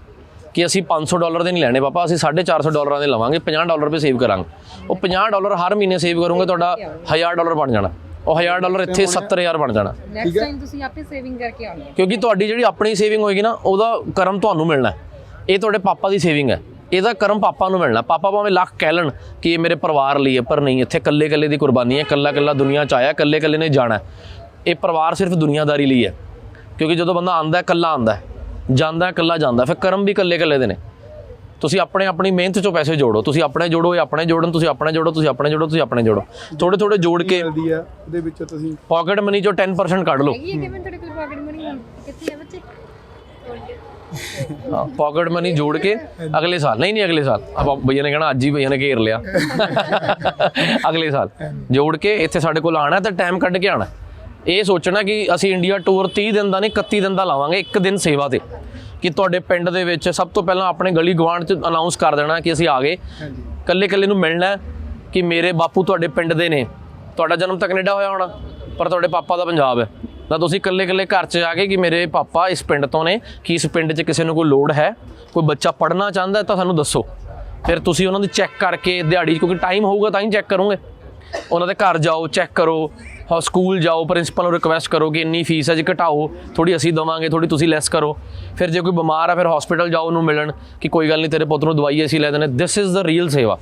ਕਿ ਅਸੀਂ 500 ਡਾਲਰ ਦੇ ਨਹੀਂ ਲੈਣੇ ਪਾਪਾ ਅਸੀਂ 450 ਡਾਲਰਾਂ ਦੇ ਲਵਾਂਗੇ 50 ਡਾਲਰ ਰੁਪਏ ਸੇਵ ਕਰਾਂਗੇ। ਉਹ 50 ਡਾਲਰ ਹਰ ਮਹੀਨੇ ਸੇਵ ਕਰੋਗੇ ਤੁਹਾਡਾ 1000 ਡਾਲਰ ਬਣ ਜਾਣਾ। ਉਹ 1000 ਡਾਲਰ ਇੱਥੇ 70000 ਬਣ ਜਾਣਾ। ਨੈਕਸਟ ਟਾਈਮ ਤੁਸੀਂ ਆਪੇ ਸੇਵਿੰਗ ਕਰਕੇ ਆਉਣੀ। ਕਿਉਂਕਿ ਤੁਹਾਡੀ ਜਿਹੜੀ ਆਪਣੀ ਸੇਵਿੰਗ ਹੋਏਗੀ ਨਾ ਉਹਦਾ ਕਰਮ ਤੁਹਾਨੂੰ ਮਿਲਣਾ ਹੈ। ਇਹ ਤੁਹਾਡੇ ਪਾਪਾ ਦੀ ਸੇਵਿੰਗ ਹੈ। ਇਹਦਾ ਕਰਮ ਪਾਪਾ ਨੂੰ ਮਿਲਣਾ ਪਾਪਾ ਭਾਵੇਂ ਲੱਖ ਕਹਿ ਲੈਣ ਕਿ ਇਹ ਮੇਰੇ ਪਰਿਵਾਰ ਲਈ ਹੈ ਪਰ ਨਹੀਂ ਇੱਥੇ ਕੱਲੇ ਕੱਲੇ ਦੀ ਕੁਰਬਾਨੀ ਹੈ। ਕੱਲਾ ਕੱਲਾ ਦੁਨੀਆ ਚ ਆਇਆ ਕੱਲੇ ਕੱਲੇ ਨੇ ਜਾਣਾ। ਇਹ ਪਰਿਵਾਰ ਸਿਰਫ ਦੁਨੀਆਦਾਰੀ ਲਈ ਹੈ। ਕਿਉਂਕਿ ਜਦੋਂ ਬੰਦਾ ਆਂਦਾ ਹੈ ਕੱਲਾ ਆਂਦਾ ਹੈ। ਜਾਂਦਾ ਹੈ ਕੱਲਾ ਜਾਂਦਾ ਹੈ, ਫਿਰ ਕਰਮ ਵੀ ਕੱਲੇ ਕੱਲੇ ਦੇ ਨੇ। ਤੁਸੀਂ ਆਪਣੇ ਆਪਣੀ ਮਿਹਨਤ ਚੋਂ ਪੈਸੇ ਜੋੜੋ ਤੁਸੀਂ ਆਪਣੇ ਜੋੜੋ ਇਹ ਆਪਣੇ ਜੋੜਨ ਤੁਸੀਂ ਆਪਣੇ ਜੋੜੋ ਤੁਸੀਂ ਆਪਣੇ ਜੋੜੋ ਤੁਸੀਂ ਆਪਣੇ ਜੋੜੋ। ਥੋੜੇ ਥੋੜੇ ਜੋੜ ਕੇ ਮਿਲਦੀ ਆ ਉਹਦੇ ਵਿੱਚ ਤੁਸੀਂ ਪਾਕਟ ਮਨੀ ਚੋਂ 10% ਕੱਢ ਲਓ। ਹੈਗੀ ਹੈ ਕਿਵੇਂ ਤੁਹਾਡੇ ਕੋਲ ਪਾਕਟ ਮਨੀ ਕਿੱਥੇ ਹੈ ਬੱਚੇ? ਪਾਕਟ ਮਨੀ ਜੋੜ ਕੇ ਅਗਲੇ ਸਾਲ ਨਹੀਂ ਨਹੀਂ ਅਗਲੇ ਸਾਲ। ਆਪਾਂ ਭਈਆ ਨੇ ਕਹਿਣਾ ਅੱਜ ਹੀ ਭਈਆ ਨੇ ਘੇਰ ਲਿਆ। ਅਗਲੇ ਸਾਲ। ਜੋੜ ਕੇ ਇੱਥੇ ਸਾਡੇ ਕੋਲ ਆਣਾ ਤੇ ਟਾਈਮ ਕੱਢ ਕੇ ਆਣਾ। ਇਹ ਸੋਚਣਾ ਕਿ ਅਸੀਂ ਇੰਡੀਆ ਟੂਰ 30 ਦਿਨ ਦਾ ਨਹੀਂ 31 ਦਿਨ ਦਾ ਲਾਵਾਂਗੇ ਇੱਕ ਦਿਨ ਸੇਵਾ ਤੇ। ਕਿ ਤੁਹਾਡੇ ਪਿੰਡ ਦੇ ਵਿੱਚ ਸਭ ਤੋਂ ਪਹਿਲਾਂ ਆਪਣੇ ਗਲੀ ਗਵਾਂਢ ਚ ਅਨਾਉਂਸ ਕਰ ਦੇਣਾ ਕਿ ਅਸੀਂ ਆ ਗਏ। ਕੱਲੇ ਕੱਲੇ ਨੂੰ ਮਿਲਣਾ ਕਿ ਮੇਰੇ ਬਾਪੂ ਤੁਹਾਡੇ ਪਿੰਡ ਦੇ ਨੇ। ਤੁਹਾਡਾ ਜਨਮ ਤਾਂ ਕੈਨੇਡਾ ਹੋਇਆ ਹੋਣਾ ਪਰ ਤੁਹਾਡੇ ਪਾਪਾ ਦਾ ਪੰਜਾਬ ਹੈ। ਤਾਂ ਤੁਸੀਂ ਕੱਲੇ ਕੱਲੇ ਘਰ 'ਚ ਜਾ ਕੇ ਕਿ ਮੇਰੇ ਪਾਪਾ ਇਸ ਪਿੰਡ ਤੋਂ ਨੇ ਕਿ ਇਸ ਪਿੰਡ 'ਚ ਕਿਸੇ ਨੂੰ ਕੋਈ ਲੋੜ ਹੈ ਕੋਈ ਬੱਚਾ ਪੜ੍ਹਨਾ ਚਾਹੁੰਦਾ ਹੈ ਤਾਂ ਸਾਨੂੰ ਦੱਸੋ। ਫਿਰ ਤੁਸੀਂ ਉਹਨਾਂ ਦੀ ਚੈੱਕ ਕਰਕੇ ਦਿਹਾੜੀ ਕਿਉਂਕਿ ਟਾਈਮ ਹੋਊਗਾ ਤਾਂ ਹੀ ਚੈੱਕ ਕਰੋਗੇ। ਉਹਨਾਂ ਦੇ ਘਰ ਜਾਓ ਚੈੱਕ ਕਰੋ ਹਾਂ ਸਕੂਲ ਜਾਓ ਪ੍ਰਿੰਸੀਪਲ ਨੂੰ ਰਿਕੁਐਸਟ ਕਰੋ ਕਿ ਇੰਨੀ ਫੀਸ ਹੈ ਜੀ ਘਟਾਓ ਥੋੜੀ ਅਸੀਂ ਦਵਾਂਗੇ ਥੋੜੀ ਤੁਸੀਂ ਲੈਸ ਕਰੋ। ਫਿਰ ਜੇ ਕੋਈ ਬਿਮਾਰ ਹੈ ਫਿਰ ਹਸਪੀਟਲ ਜਾਓ ਉਹਨੂੰ ਮਿਲਣ ਕਿ ਕੋਈ ਗੱਲ ਨਹੀਂ ਤੇਰੇ ਪੁੱਤ ਨੂੰ ਦਵਾਈ ਅਸੀਂ ਲੈ ਦੇਣੇ this is the real seva.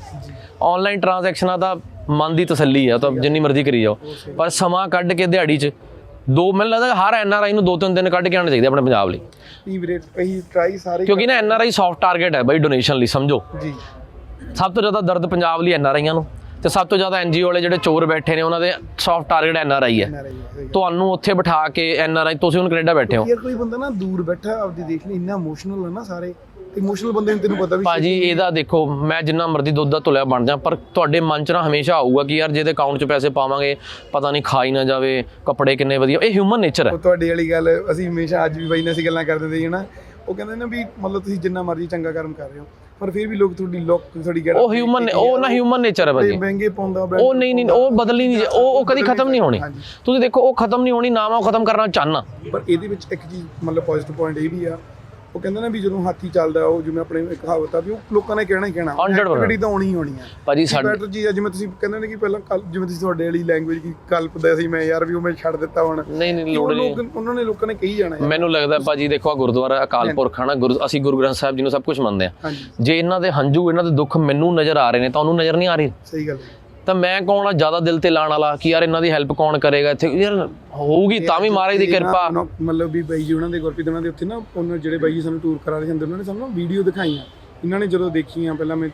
Online ਟ੍ਰਾਂਜੈਕਸ਼ਨਾਂ ਦਾ ਮਨ ਦੀ ਤਸੱਲੀ ਉਹ ਤਾਂ ਜਿੰਨੀ ਮਰਜ਼ੀ ਕਰੀ ਜਾਓ। ਪਰ ਸਮਾਂ ਕੱਢ ਕੇ ਦਿਹਾੜੀ 'ਚ ਦੋ ਮੈਨੂੰ ਲੱਗਦਾ ਹਰ ਐਨ ਆਰ ਆਈ ਨੂੰ ਦੋ ਤਿੰਨ ਦਿਨ ਕੱਢ ਕੇ ਆਉਣਾ ਚਾਹੀਦਾ ਆਪਣੇ ਪੰਜਾਬ ਲਈ। ਵੀਰੇ ਅਸੀਂ ਟਰਾਈ ਸਾਰੇ ਕਿਉਂਕਿ ਨਾ N R I soft target ਹੈ ਬਾਈ ਡੋਨੇਸ਼ਨ ਲਈ ਸਮਝੋ। ਜੀ। ਸਭ ਤੋਂ ਜ਼ਿਆਦਾ ਦਰਦ ਪੰਜਾਬ ਲਈ ਐਨ ਆਰ ਆਈਆਂ ਨੂੰ। ਤੇ ਸਭ ਤੋਂ ਜ਼ਿਆਦਾ ਐਨਜੀਓ ਵਾਲੇ ਜਿਹੜੇ ਚੋਰ ਬੈਠੇ ਨੇ ਉਹਨਾਂ ਦੇ soft target N R I ਹੈ। ਹੈ ਤੁਹਾਨੂੰ ਉੱਥੇ ਬਿਠਾ ਕੇ ਐਨ ਆਰ ਆਈ ਤੁਸੀਂ ਹੁਣ ਕੈਨੇਡਾ ਬੈਠੇ ਹੋ। ਯਾਰ ਕੋਈ ਬੰਦਾ ਨਾ ਦੂਰ ਬੈਠਾ ਆਪਦੀ ਦੇਖ ਲਈ ਇੰਨਾ ਇਮੋਸ਼ਨਲ ਹੈ ਨਾ ਸਾਰੇ। ਇਮੋਸ਼ਨਲ ਬੰਦੇ ਨੂੰ ਤੈਨੂੰ ਪਤਾ ਵੀ ਭਾਜੀ ਇਹਦਾ ਦੇਖੋ ਮੈਂ ਜਿੰਨਾ ਮਰਜ਼ੀ ਦੁੱਧ ਦਾ ਤੁਲਿਆ ਬਣ ਜਾ ਪਰ ਤੁਹਾਡੇ ਮਨ 'ਚ ਨਾ ਹਮੇਸ਼ਾ ਆਊਗਾ ਕਿ ਯਾਰ ਜਿਹਦੇ ਅਕਾਊਂਟ 'ਚ ਪੈਸੇ ਪਾਵਾਂਗੇ ਪਤਾ ਨਹੀਂ ਖਾਈ ਨਾ ਜਾਵੇ ਕੱਪੜੇ ਕਿੰਨੇ ਵਧੀਆ। ਇਹ ਹਿਊਮਨ ਨੇਚਰ ਹੈ। ਤੁਹਾਡੀ ਵਾਲੀ ਗੱਲ ਅਸੀਂ ਹਮੇਸ਼ਾ ਅੱਜ ਵੀ ਬਾਈ ਨਾਲ ਅਸੀਂ ਗੱਲਾਂ ਕਰਦੇ ਸੀ ਨਾ ਉਹ ਕਹਿੰਦੇ ਨੇ ਵੀ ਮਤਲਬ ਤੁਸੀਂ ਜਿੰਨਾ ਮਰਜ਼ੀ ਚੰਗਾ ਕਰਮ ਕਰ ਰਹੇ ਹੋ। ਪਰ ਫਿਰ ਵੀ ਲੋਕ ਤੁਹਾਡੀ ਲੋਕ ਤੁਹਾਡੀ ਗੈਰ ਉਹ ਹਿਊਮਨ ਉਹ ਨਾ ਹਿਊਮਨ ਨੇਚਰ ਹੈ ਭਾਜੀ। ਮਹਿੰਗੇ ਪਾਉਂਦਾ ਉਹ ਨਹੀਂ ਨਹੀਂ ਉਹ ਬਦਲਣੀ ਨਹੀਂ ਉਹ ਉਹ ਕਦੀ ਖਤਮ ਨਹੀਂ ਹੋਣੀ। ਤੁਸੀਂ ਦੇਖੋ ਉਹ ਖਤਮ ਨਹੀਂ ਹੋਣੀ ਨਾ ਮੈਂ ਉਹ ਖਤਮ ਕਰਨਾ ਚਾਹਨਾ ਪਰ ਇਹਦੇ ਵਿੱਚ ਇੱਕ ਚੀਜ਼ ਮਤਲਬ ਪੋਜ਼ਿਟਿਵ ਪੁਆਇੰਟ ਇਹ ਵੀ ਆ ਉਹ ਕਹਿੰਦੇ ਨੇ ਵੀ ਜਦੋਂ ਹਾਥੀ ਚੱਲਦਾ ਉਹ ਜਿਵੇਂ ਆਪਣੇ ਇੱਕ ਕਹਾਵਤ ਆ ਵੀ ਉਹ ਲੋਕਾਂ ਨੇ ਕਹਿਣਾ ਹੀ ਕਹਿਣਾ। 100% Activity ਤਾਂ ਆਉਣੀ ਹੀ ਹੋਣੀ ਆ ਭਾਜੀ ਸਾਡੇ ਬੈਟਰ ਆ ਜਿਵੇਂ ਤੁਸੀਂ ਕਹਿੰਦੇ ਨੇ ਕਿ ਪਹਿਲਾਂ ਕੱਲ ਜਿਵੇਂ ਤੁਸੀਂ ਤੁਹਾਡੇ ਵਾਲੀ ਲੈਂਗੁਏਜ ਕੀ ਕਲਪਦਾ ਸੀ ਮੈਂ ਯਾਰ ਵੀ ਉਹ ਮੈਂ ਛੱਡ ਦਿੱਤਾ ਹੁਣ। ਨਹੀਂ ਨਹੀਂ ਲੋੜ ਨਹੀਂ। ਲੋਕ ਉਹਨਾਂ ਨੇ ਲੋਕਾਂ ਨੇ ਕਹੀ ਜਾਣਾ ਮੈਨੂੰ ਲੱਗਦਾ ਭਾਜੀ ਦੇਖੋ ਆ ਗੁਰਦੁਆਰਾ ਅਕਾਲ ਪੁਰਖ ਹੈ ਨਾ ਗੁਰੂ ਅਸੀਂ ਗੁਰੂ ਗ੍ਰੰਥ ਸਾਹਿਬ ਜੀ ਨੂੰ ਸਭ ਕੁਝ ਮੰਨਦੇ ਆ। ਜੇ ਇਹਨਾਂ ਦੇ ਹੰਝੂ ਇਹਨਾਂ ਦੇ ਦੁੱਖ ਮੈਨੂੰ ਨਜ਼ਰ ਆ ਰਹੇ ਨੇ ਤਾਂ ਉਹਨੂੰ ਨਜ਼ਰ ਨਹੀਂ ਆ ਰਹੀ। ਸਹੀ ਗੱਲ ਹੈ। ਤਾਂ ਮੈਂ ਕੌਣ ਆ? ਜ਼ਿਆਦਾ ਦਿਲ ਤੇ ਲਾਣ ਵਾਲਾ ਕਿ ਯਾਰ ਇਹਨਾਂ ਦੀ ਹੈਲਪ ਕੌਣ ਕਰੇਗਾ? ਇੱਥੇ ਯਾਰ ਹੋਊਗੀ ਤਾਂ ਵੀ ਮਹਾਰਾਜ ਦੀ ਨਾ ਕਿਰਪਾ। ਮਤਲਬ ਵੀ ਬਾਈ ਜੀ ਉਹਨਾਂ ਦੇ ਗੁਰਪ੍ਰੀਤ ਉਹਨਾਂ ਦੇ ਉੱਥੇ ਨਾ ਉਹਨਾਂ ਜਿਹੜੇ ਬਾਈ ਜੀ ਸਾਨੂੰ ਟੂਰ ਕਰਾ ਰਹੇ ਸੀ ਉਹਨਾਂ ਨੇ ਸਾਨੂੰ ਵੀਡੀਓ ਦਿਖਾਈਆਂ। ਇਹਨਾਂ ਨੇ ਜਦੋਂ ਦੇਖੀਆਂ ਪਹਿਲਾਂ ਮੈਂ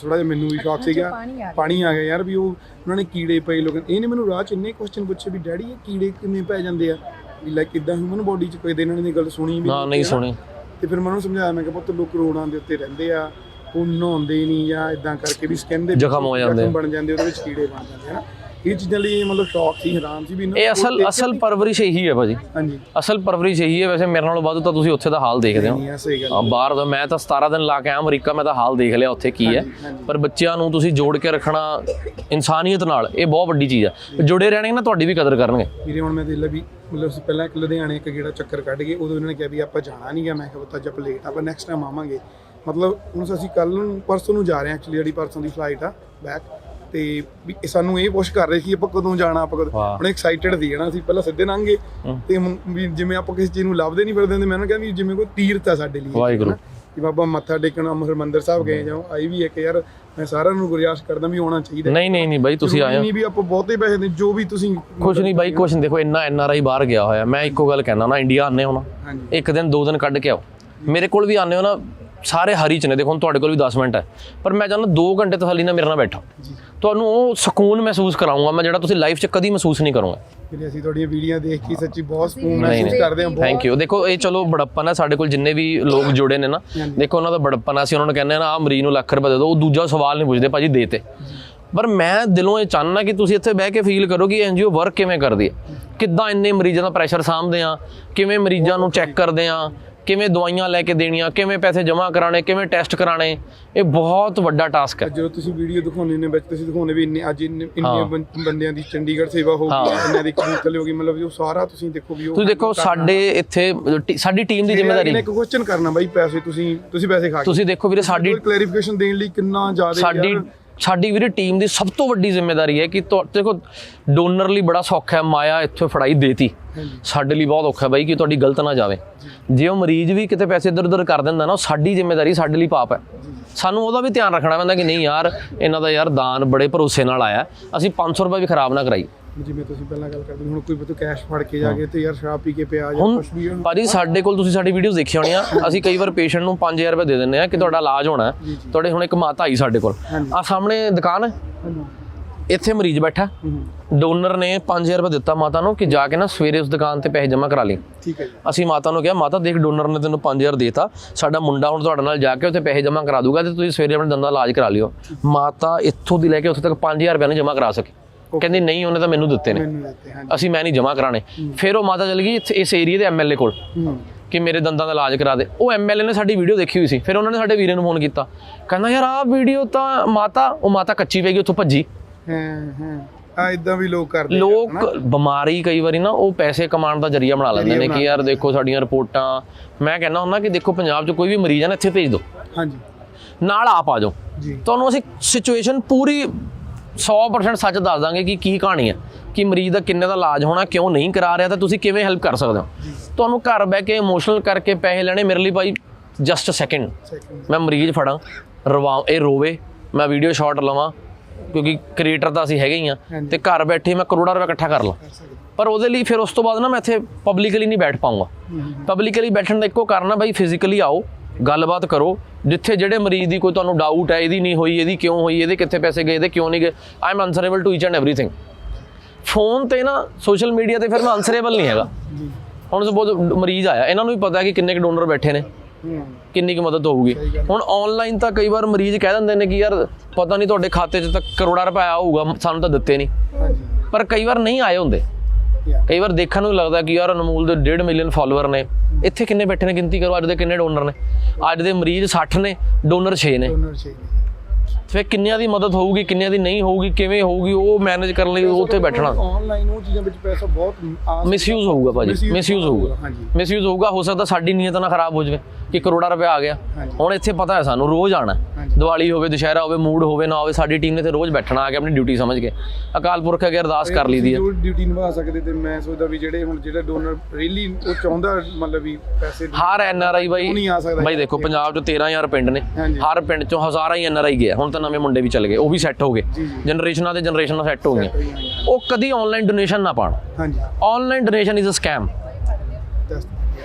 ਥੋੜਾ ਜਿਹਾ ਮੈਨੂੰ ਵੀ ਸ਼ੌਕ ਸੀਗਾ। ਪਾਣੀ ਆ ਗਿਆ। ਯਾਰ ਵੀ ਉਹ ਉਹਨਾਂ ਨੇ ਕੀੜੇ ਪਏ ਲੋਕਾਂ ਇਹਨੇ ਮੈਨੂੰ ਰਾਹ ਚ ਇੰਨੇ ਕੁਐਸਚਨ ਪੁੱਛੇ ਵੀ ਡੈਡੀ ਇਹ ਕੀੜੇ ਕਿਵੇਂ ਪੈ ਜਾਂਦੇ ਆ? ਵੀ ਲਾਈਕ ਇਦਾਂ ਹਿਊਮਨ ਬੋਡੀ ਚ ਕੋਈ ਦਿਨ ਇਹਨਾਂ ਦੀ ਗੱਲ ਸੁਣੀ ਵੀ ਨਾ ਨਹੀਂ ਸੁਣੀ। ਤੇ ਫਿਰ ਮੈਂ ਉਹਨੂੰ ਸਮਝਾਇਆ ਮੈਂ ਕਿਹਾ ਪੁੱਤ ਲੋਕ ਰੋਡਾਂ ਦੇ ਉੱਤੇ ਰਹਿੰਦੇ ਆ। ਉਹ ਨਹਾਉਂਦੇ ਨਹੀਂ ਜਾਂ ਇਦਾਂ ਕਰਕੇ ਵੀ ਸਕਿਨ ਦੇ ਜ਼ਖਮ ਹੋ ਜਾਂਦੇ। ਬਣ ਜਾਂਦੇ ਉਹਦੇ ਵਿੱਚ ਕੀੜੇ ਬਣ ਜਾਂਦੇ ਆ ਨਾ। ਇਹ ਚੀਜ਼ਾਂ ਲਈ ਮਤਲਬ ਸ਼ੌਕ ਸੀ ਹੈਰਾਨ ਸੀ ਵੀ ਇਹਨਾਂ ਇਹ ਕੋਲ ਅਸਲ ਦੇਖਿਆ ਅਸਲ ਨਹੀਂ। ਪਰਵਰਿਸ਼ ਇਹੀ ਹੈ ਭਾਜੀ। ਹਾਂਜੀ। ਅਸਲ ਪਰਵਰਿਸ਼ ਇਹੀ ਹੈ ਵੈਸੇ ਮੇਰੇ ਨਾਲੋਂ ਵੱਧ ਤਾਂ ਤੁਸੀਂ ਉੱਥੇ ਦਾ ਹਾਲ ਦੇਖਦੇ ਹੋ। ਨਹੀਂ ਆ ਸਹੀ ਗੱਲ ਆ ਬਾਹਰ ਦਾ ਮੈਂ ਤਾਂ 17 ਦਿਨ ਲਾ ਕੇ ਆਇਆ ਅਮਰੀਕਾ ਮੈਂ ਤਾਂ ਹਾਲ ਦੇਖ ਲਿਆ ਉੱਥੇ ਕੀ ਹੈ। ਪਰ ਬੱਚਿਆਂ ਨੂੰ ਤੁਸੀਂ ਜੋੜ ਕੇ ਰੱਖਣਾ ਇਨਸਾਨੀਅਤ ਨਾਲ ਇਹ ਬਹੁਤ ਵੱਡੀ ਚੀਜ਼ ਹੈ। ਜੁੜੇ ਰਹਿਣਗੇ ਨਾ ਤੁਹਾਡੀ ਵੀ ਕਦਰ ਕਰਨਗੇ। ਵੀਰੇ ਹੁਣ ਮੈਂ ਦਿਲ ਵੀ ਮਤਲਬ ਅਸੀਂ ਪਹਿਲਾਂ ਇੱਕ ਲੁਧਿਆਣੇ ਇੱਕ ਗੇੜਾ ਚੱਕਰ ਕੱਢ ਗਏ ਉਦੋਂ ਇਹਨਾਂ ਨੇ ਕਿਹਾ ਵੀ ਆਪਾਂ ਜਾਣਾ ਨਹੀਂ ਗਾ। ਮੈਂ ਕਿਹਾ ਪਤਾ ਜਬ ਲੇਟ ਆਪਾਂ ਨੈਕਸਟ ਟਾਈਮ ਆਵਾਂਗੇ। ਮਤਲਬ ਹੁਣ ਅਸੀਂ ਕੱਲ ਨੂੰ ਪਰਸੋਂ ਨੂੰ ਜਾ ਰਹੇ ਹਾਂ ਐਕਚੁਅਲੀ ਜਿਹੜੀ ਪਰਸੋਂ ਦੀ ਫਲਾਈਟ ਆ ਬੈਕ ਤੇ ਵੀ ਇਹ ਸਾਨੂੰ ਇਹ ਪੁੱਛ ਕਰ ਰਹੇ ਸੀ ਆਪਾਂ ਕਦੋਂ ਜਾਣਾ ਆਪਾਂ ਕਦੋਂ। ਹੁਣ ਐਕਸਾਈਟਡ ਸੀ ਨਾ ਅਸੀਂ ਪਹਿਲਾਂ ਸਿੱਧੇ ਲੰਘੇ ਤੇ ਹੁਣ ਵੀ ਜਿਵੇਂ ਆਪਾਂ ਕਿਸੇ ਚੀਜ਼ ਨੂੰ ਲੱਭਦੇ ਨਹੀਂ ਫਿਰਦੇ ਹੁੰਦੇ ਮੈਂ ਉਹਨਾਂ ਵੀ ਜਿਵੇਂ ਕੋਈ ਤੀਰਥ ਆ ਸਾਡੇ ਲਈ ਵਾਹਿਗੁਰੂ। ਹਨਾ। ਕਿ ਬਾਬਾ ਮੱਥਾ ਟੇਕਣ ਹਰਿਮੰਦਰ ਸਾਹਿਬ ਗਏ ਜਾਂ ਆਈ ਵੀ ਇੱਕ ਯਾਰ ਮੈਂ ਸਾਰਿਆਂ ਨੂੰ ਗੁਰਿਆਸ ਕਰਦਾ ਵੀ ਆਉਣਾ ਚਾਹੀਦਾ ਨਹੀਂ ਨਹੀਂ ਨਹੀਂ ਬਾਈ ਤੁਸੀਂ ਆਏ ਹੋ ਨਹੀਂ ਵੀ ਆਪਾਂ ਬਹੁਤੇ ਪੈਸੇ ਦੇ ਜੋ ਵੀ ਤੁਸੀਂ ਕੁਛ ਨਹੀਂ ਬਾਈ ਕੁਛ ਨਹੀਂ ਦੇਖੋ ਇੰਨਾ ਐਨ ਆਰ ਆਈ ਬਾਹਰ ਗਿਆ ਹੋਇਆ ਮੈਂ ਇੱਕੋ ਗੱਲ ਕਹਿਣਾ ਨਾ ਇੰਡੀਆ ਆਨੇ ਹੋ ਹਾਂਜੀ ਇੱਕ ਦਿਨ ਦੋ ਦਿਨ ਕੱਢ ਕੇ ਆਓ ਮੇਰੇ ਕੋਲ ਵੀ ਆਨੇ ਹੋ ਨਾ ਸਾਰੇ ਹਰੀ ਚ ਨੇ ਦੇਖੋ ਹੁਣ ਤੁਹਾਡੇ ਕੋਲ ਵੀ 10 ਮਿੰਟ ਹੈ। ਪਰ ਮੈਂ ਚਾਹੁੰਦਾ 2 ਘੰਟੇ ਤਸੱਲੀ ਨਾਲ ਮੇਰੇ ਨਾਲ ਬੈਠੋ। ਤੁਹਾਨੂੰ ਉਹ ਸਕੂਨ ਮਹਿਸੂਸ ਕਰਾਉਂਗਾ ਮੈਂ ਜਿਹੜਾ ਤੁਸੀਂ ਲਾਈਫ 'ਚ ਕਦੀ ਮਹਿਸੂਸ ਨਹੀਂ ਕਰੋਗੇ। ਜਿਹੜੇ ਅਸੀਂ ਤੁਹਾਡੀਆਂ ਵੀਡੀਓ ਦੇਖ ਕੇ ਸੱਚੀ ਬਹੁਤ ਸਕੂਨ ਮਹਿਸੂਸ ਕਰਦੇ ਹਾਂ ਬਹੁਤ। ਥੈਂਕ ਯੂ ਦੇਖੋ ਇਹ ਚਲੋ ਬੜੱਪਨ ਹੈ ਸਾਡੇ ਕੋਲ ਜਿੰਨੇ ਵੀ ਲੋਕ ਜੁੜੇ ਨੇ ਨਾ ਦੇਖੋ ਉਹਨਾਂ ਦਾ ਬੜੱਪਨ ਆ ਅਸੀਂ ਉਹਨਾਂ ਨੂੰ ਕਹਿੰਦੇ ਆ ਨਾ ਆ ਮਰੀਜ਼ ਨੂੰ ਲੱਖ ਰੁਪਏ ਦੇ ਦਿਓ ਉਹ ਦੂਜਾ ਸਵਾਲ ਨਹੀਂ ਪੁੱਛਦੇ ਭਾਜੀ ਦੇ ਤੇ। ਪਰ ਮੈਂ ਦਿਲੋਂ ਇਹ ਚਾਹਨਾ ਕਿ ਤੁਸੀਂ ਇੱਥੇ ਬਹਿ ਕੇ ਫੀਲ ਕਰੋ ਕਿ ਐਨਜੀਓ ਵਰਕ ਕਿਵੇਂ ਕਰਦੀ ਹੈ। ਕਿੱਦਾਂ ਇੰਨੇ ਮਰੀਜ਼ਾਂ ਦਾ ਪ੍ਰੈਸ਼ਰ ਸਾਂਭਦੇ ਆ ਕਿਵੇਂ ਮਰੀਜ਼ਾਂ ਨੂੰ ਚੈੱਕ ਕਰਦੇ ਆ ਕਿਵੇਂ ਦਵਾਈਆਂ ਲੈ ਕੇ ਦੇਣੀਆਂ ਕਿਵੇਂ ਪੈਸੇ ਜਮ੍ਹਾਂ ਕਰਾਣੇ ਕਿਵੇਂ ਟੈਸਟ ਕਰਾਣੇ ਇਹ ਬਹੁਤ ਵੱਡਾ ਟਾਸਕ ਹੈ। ਜਦੋਂ ਤੁਸੀਂ ਵੀਡੀਓ ਦਿਖਾਉਂਦੇ ਨੇ ਵਿੱਚ ਤੁਸੀਂ ਦਿਖਾਉਂਦੇ ਵੀ ਇੰਨੇ ਅੱਜ ਇੰਨੇ ਬੰਦਿਆਂ ਦੀ ਚੰਡੀਗੜ੍ਹ ਸੇਵਾ ਹੋ ਗਈ ਇਹਨਾਂ ਦੀ ਕਬੂਤਰ ਹੋ ਗਈ ਮਤਲਬ ਉਹ ਸਾਰਾ ਤੁਸੀਂ ਦੇਖੋ ਵੀ ਉਹ ਤੁਸੀਂ ਦੇਖੋ ਸਾਡੇ ਇੱਥੇ ਸਾਡੀ ਟੀਮ ਦੀ ਜ਼ਿੰਮੇਵਾਰੀ ਇੱਕ ਕੁਐਸਚਨ ਕਰਨਾ ਬਾਈ ਪੈਸੇ ਤੁਸੀਂ ਤੁਸੀਂ ਪੈਸੇ ਖਾ ਕੇ ਤੁਸੀਂ ਦੇਖੋ ਵੀਰੇ ਸਾਡੀ ਕਲੈਰੀਫਿਕੇਸ਼ਨ ਦੇਣ ਲਈ ਕਿੰਨਾ ਜ਼ਿਆਦਾ ਸਾਡੀ ਸਾਡੀ ਵੀਰੇ ਟੀਮ ਦੀ ਸਭ ਤੋਂ ਵੱਡੀ ਜ਼ਿੰਮੇਵਾਰੀ ਹੈ ਕਿ ਦੇਖੋ ਡੋਨਰ ਲਈ ਬੜਾ ਸੌਖਾ ਹੈ ਮਾਇਆ ਇੱਥੋਂ ਫੜਾਈ ਦੇਤੀ। ਸਾਡੇ ਲਈ ਬਹੁਤ ਔਖਾ ਹੈ ਬਾਈ ਕਿ ਤੁਹਾਡੀ ਗਲਤ ਨਾ ਜਾਵੇ। ਜੇ। ਉਹ ਮਰੀਜ਼ ਵੀ ਕਿਤੇ ਪੈਸੇ ਇੱਧਰ ਉੱਧਰ ਕਰ ਦਿੰਦਾ ਨਾ ਉਹ ਸਾਡੀ ਜ਼ਿੰਮੇਵਾਰੀ ਸਾਡੇ ਲਈ ਪਾਪ ਹੈ। ਸਾਨੂੰ ਉਹਦਾ ਵੀ ਧਿਆਨ ਰੱਖਣਾ ਪੈਂਦਾ ਕਿ ਨਹੀਂ ਯਾਰ ਇਹਨਾਂ ਦਾ ਯਾਰ ਦਾਨ ਬੜੇ ਭਰੋਸੇ ਨਾਲ ਆਇਆ। ਅਸੀਂ 500 ਰੁਪਏ ਵੀ ਖਰਾਬ ਨਾ ਕਰਾਈ। ਜਿਵੇਂ ਤੁਸੀਂ ਪਹਿਲਾਂ ਗੱਲ ਕਰਦੇ ਹੁਣ ਕੋਈ ਬਤੋ ਕੈਸ਼ ਫੜ ਕੇ ਜਾ ਕੇ ਤੇ ਯਾਰ ਸ਼ਰਾਬ ਪੀ ਕੇ ਪਿਆ ਜਾਂ ਕੁਝ ਵੀ ਭਾਜੀ ਸਾਡੇ ਕੋਲ ਤੁਸੀਂ ਸਾਡੀ ਵੀਡੀਓਜ਼ ਦੇਖੀ ਹੋਣੀਆਂ। ਅਸੀਂ ਕਈ ਵਾਰ ਪੇਸ਼ੈਂਟ ਨੂੰ 5000 ਰੁਪਏ ਦੇ ਦਿੰਦੇ ਆ ਕਿ ਤੁਹਾਡਾ ਇਲਾਜ ਹੋਣਾ ਤੁਹਾਡੇ ਹੁਣ ਇੱਕ ਮਾਤਾ ਆਈ ਸਾਡੇ ਕੋਲ। ਆ ਸਾਹਮਣੇ ਦੁਕਾਨ ਹੈ। ਇੱਥੇ ਮਰੀਜ਼ ਬੈਠਾ ਡੋਨਰ ਨੇ 5000 ਰੁਪਏ ਦਿੱਤਾ ਮਾਤਾ ਨੂੰ ਕਿ ਜਾ ਕੇ ਨਾ ਸਵੇਰੇ ਉਸ ਦੁਕਾਨ ਤੇ ਪੈਸੇ ਜਮ੍ਹਾਂ ਕਰਾ ਲਈ ਠੀਕ ਹੈ ਜੀ। ਅਸੀਂ ਮਾਤਾ ਨੂੰ ਕਿਹਾ ਮਾਤਾ ਦੇਖ ਡੋਨਰ ਨੇ ਤੈਨੂੰ 5000 ਦੇਤਾ। ਸਾਡਾ ਮੁੰਡਾ ਹੁਣ ਤੁਹਾਡੇ ਨਾਲ ਜਾ ਕੇ ਉੱਥੇ ਪੈਸੇ ਜਮ੍ਹਾਂ ਕਰਾ ਦੂਗਾ ਤੇ ਤੁਸੀਂ ਸਵੇਰੇ ਆਪਣੇ ਦੰਦਾਂ ਦਾ ਇਲਾਜ ਕਰਾ ਲਿਓ। ਮਾਤਾ ਇੱਥੋਂ ਦੀ ਲੈ ਕੇ ਉੱਥੇ ਤੱਕ 5000 ਰੁਪਏ ਨਹੀਂ ਜਮ੍ਹਾਂ ਕਰਾ ਸਕੀ। ਕਹਿੰਦੀ ਨਹੀਂ ਉਹਨੇ ਤਾਂ ਮੈਨੂੰ ਦਿੱਤੇ ਨੇ। ਮੈਨੂੰ ਦਿੱਤੇ ਹਾਂਜੀ। ਅਸੀਂ ਮੈਂ ਨਹੀਂ ਜਮ੍ਹਾਂ ਕਰਾਣੇ ਫਿਰ ਉਹ ਮਾਤਾ ਚਲ ਗਈ ਇੱਥੇ ਇਸ ਏਰੀਆ ਦੇ ਐਮਐਲਏ ਕੋਲ ਕਿ ਮੇਰੇ ਦੰਦਾਂ ਦਾ ਇਲਾਜ ਕਰਾ ਦੇ। ਉਹ ਐਮਐਲਏ ਨੇ ਸਾਡੀ ਵੀਡੀਓ ਦੇਖੀ ਹੋਈ ਸੀ। ਫਿਰ ਉਹਨਾਂ ਨੇ ਸਾਡੇ ਵੀਰੇ ਨੂੰ ਫੋਨ ਕੀਤਾ। ਕਹਿੰਦਾ ਯਾਰ ਆਹ ਵੀਡੀਓ ਤਾਂ ਮਾਤਾ ਉਹ ਮਾਤਾ ਕੱਚੀ ਪੈ ਗਈ ਉੱਥੋਂ ਭੱਜੀ। ਹਾਂ ਹਾਂ। ਆ ਇਦਾਂ ਵੀ ਲੋਕ ਕਰਦੇ ਆ, ਲੋਕ? ਬਿਮਾਰੀ ਕਈ ਵਾਰੀ ਨਾ ਉਹ ਪੈਸੇ ਕਮਾਉਣ ਦਾ ਜਰੀਆ ਬਣਾ ਲੈਂਦੇ ਨੇ ਕਿ ਯਾਰ ਦੇਖੋ ਸਾਡੀਆਂ ਰਿਪੋਰਟਾਂ। ਮੈਂ ਕਹਿੰਦਾ ਹੁੰਦਾ ਕਿ ਦੇਖੋ ਪੰਜਾਬ 'ਚ ਕੋਈ ਵੀ ਮਰੀਜ਼ ਹੈ ਨਾ ਇੱਥੇ ਭੇਜ ਦਿਓ ਹਾਂਜੀ। ਨਾਲ ਆਪ ਆ ਜਾਓ। ਜੀ। ਤੁਹਾਨੂੰ ਅਸੀਂ ਸਿਚੁਏਸ਼ਨ ਪੂਰੀ 100% ਸੱਚ ਦੱਸ ਦਾਂਗੇ ਕਿ ਕੀ ਕਹਾਣੀ ਹੈ ਕਿ ਮਰੀਜ਼ ਦਾ ਕਿੰਨੇ ਦਾ ਇਲਾਜ ਹੋਣਾ ਕਿਉਂ ਨਹੀਂ ਕਰਾ ਰਿਹਾ ਤਾਂ ਤੁਸੀਂ ਕਿਵੇਂ ਹੈਲਪ ਕਰ ਸਕਦੇ ਹੋ? ਤੁਹਾਨੂੰ ਘਰ ਬਹਿ ਕੇ ਇਮੋਸ਼ਨਲ ਕਰਕੇ ਪੈਸੇ ਲੈਣੇ ਮੇਰੇ ਲਈ ਭਾਈ ਜਸਟ ਸੈਕਿੰਡ ਸੈਕਿੰਡ ਮੈਂ ਮਰੀਜ਼ ਫੜਾਂ ਰਵਾ ਇਹ ਰੋਵੇ ਮੈਂ ਵੀਡੀਓ ਸ਼ਾਟ ਲਵਾਂ ਕਿਉਂਕਿ ਕ੍ਰੀਏਟਰ ਤਾਂ ਅਸੀਂ ਹੈਗੇ ਹੀ ਆ ਤੇ ਘਰ ਬੈਠੇ ਮੈਂ ਕਰੋੜਾਂ ਰੁਪਏ ਇਕੱਠਾ ਕਰ ਲਾਂ। ਪਰ ਉਹਦੇ ਲਈ ਫਿਰ ਉਸ ਤੋਂ ਬਾਅਦ ਨਾ ਮੈਂ ਇੱਥੇ ਪਬਲਿਕਲੀ ਨਹੀਂ ਬੈਠ ਪਾਉਂਗਾ ਪਬਲਿਕਲੀ ਬੈਠਣ ਦਾ ਇੱਕੋ ਕਾਰਨ ਹੈ ਬਾਈ ਫਿਜ਼ੀਕਲੀ ਆਓ ਗੱਲਬਾਤ ਕਰੋ। ਜਿੱਥੇ ਜਿਹੜੇ ਮਰੀਜ਼ ਦੀ ਕੋਈ ਤੁਹਾਨੂੰ ਡਾਊਟ ਹੈ ਇਹਦੀ ਨਹੀਂ ਹੋਈ ਇਹਦੀ ਕਿਉਂ ਹੋਈ ਇਹਦੇ ਕਿੱਥੇ ਪੈਸੇ ਗਏ ਇਹਦੇ ਕਿਉਂ ਨਹੀਂ ਗਏ I'm unanswerable to each and everything phone ਤੇ ਨਾ ਸੋਸ਼ਲ ਮੀਡੀਆ ਤੇ ਫਿਰ ਮੈਂ ਆਨਸਰੇਬਲ ਨਹੀਂ ਹੈਗਾ। ਹੁਣ ਸਪੋਜ਼ ਮਰੀਜ਼ ਆਇਆ। ਇਹਨਾਂ ਨੂੰ ਵੀ ਪਤਾ ਹੈ ਕਿ ਕਿੰਨੇ ਕੁ ਡੋਨਰ ਬੈਠੇ ਨੇ ਕਿੰਨੀ ਕੁ ਮਦਦ ਹੋਊਗੀ। ਹੁਣ ਆਨਲਾਈਨ ਤਾਂ ਕਈ ਵਾਰ ਮਰੀਜ਼ ਕਹਿ ਦਿੰਦੇ ਨੇ ਕਿ ਯਾਰ ਪਤਾ ਨਹੀਂ ਤੁਹਾਡੇ ਖਾਤੇ 'ਚ ਤਾਂ ਕਰੋੜਾ ਰੁਪਏ ਆਇਆ ਹੋਊਗਾ ਸਾਨੂੰ ਤਾਂ ਦਿੱਤੇ ਨਹੀਂ। ਪਰ ਕਈ ਵਾਰ ਨਹੀਂ ਆਏ ਹੁੰਦੇ. ਕਈ ਵਾਰ ਦੇਖਣ ਨੂੰ ਲੱਗਦਾ ਕਿ ਯਾਰ ਅਨਮੋਲ ਦੇ 1.5 ਮਿਲੀਅਨ ਫਾਲੋਅਰ ਨੇ। ਇੱਥੇ ਕਿੰਨੇ ਬੈਠੇ ਨੇ ਗਿਣਤੀ ਕਰੋ ਅੱਜ ਦੇ ਕਿੰਨੇ ਡੋਨਰ ਨੇ? ਅੱਜ ਦੇ ਮਰੀਜ਼ 60 ਨੇ ਡੋਨਰ 6 ਨੇ। ਡੋਨਰ ਚਾਹੀਦੇ ਫਿਰ ਕਿੰਨਿਆਂ ਦੀ ਮਦਦ ਹੋਊਗੀ ਕਿੰਨਿਆਂ ਦੀ ਨਹੀਂ ਹੋਊਗੀ ਕਿਵੇਂ ਹੋਊਗੀ ਉਹ ਮੈਨੇਜ ਕਰਨ ਲਈ ਉੱਥੇ ਬੈਠਣਾ। ਆਨਲਾਈਨ ਉਹ ਚੀਜ਼ਾਂ ਵਿੱਚ ਪੈਸਾ ਬਹੁਤ ਮਿਸਯੂਜ਼ ਹੋਊਗਾ ਭਾਜੀ ਮਿਸਯੂਜ਼ ਹੋਊਗਾ ਹਾਂਜੀ। ਮਿਸਯੂਜ਼ ਹੋਊਗਾ ਹੋ ਸਕਦਾ ਸਾਡੀ ਨੀਅਤ ਨਾ ਖਰਾਬ ਹੋ ਜਾਵੇ ਕਿ ਕਰੋੜਾ ਰੁਪਏ ਆ ਗਿਆ। ਹੁਣ ਇੱਥੇ ਪਤਾ ਹੈ ਸਾਨੂੰ ਰੋਜ਼ ਆਣਾ। ਦੀਵਾਲੀ ਹੋਵੇ ਦੁਸ਼ਹਿਰਾ ਹੋਵੇ ਮੂਡ ਹੋਵੇ ਨਾ ਹੋਵੇ ਸਾਡੀ ਟੀਮ ਨੇ ਤੇ ਰੋਜ਼ ਬੈਠਣਾ ਆ ਕੇ ਆਪਣੀ ਡਿਊਟੀ ਸਮਝ ਕੇ। ਅਕਾਲ ਪੁਰਖ ਅੱਗੇ ਅਰਦਾਸ ਕਰ ਲਈਦੀ ਹੈ। ਜੋ ਡਿਊਟੀ ਨਿਭਾ ਸਕਦੇ ਤੇ ਮੈਂ ਸੋਚਦਾ ਵੀ ਜਿਹੜੇ ਹੁਣ ਜਿਹੜਾ ਡੋਨਰ ਰੀਲੀ ਉਹ ਚਾਹੁੰਦਾ ਮਤਲਬ ਵੀ ਪੈਸੇ ਹਰ ਐਨ ਆਰ ਆਈ ਬਾਈ ਬਾਈ ਦੇਖੋ ਪੰਜਾਬ 'ਚ 13000 ਪਿੰਡ ਨੇ। ਹਰ ਪਿੰਡ 'ਚੋਂ ਹਜ਼ਾਰਾਂ ਹੀ ਐਨ ਆਰ ਆਈ ਗਏ ਹੁਣ ਤਾਂ ਨਵੇਂ ਮੁੰਡੇ ਵੀ ਚੱਲ ਗਏ ਉਹ ਵੀ ਸੈੱਟ ਹੋ ਗਏ। ਜਨਰੇਸ਼ਨਾਂ ਤੇ ਜਨਰੇਸ਼ਨਾਂ ਸੈੱਟ ਹੋ ਗਈਆਂ। ਉਹ ਕਦੀ ਆਨਲਾਈਨ ਡੋਨੇਸ਼ਨ ਨਾ ਪਾਣ। ਹਾਂਜੀ। Online donation is a scam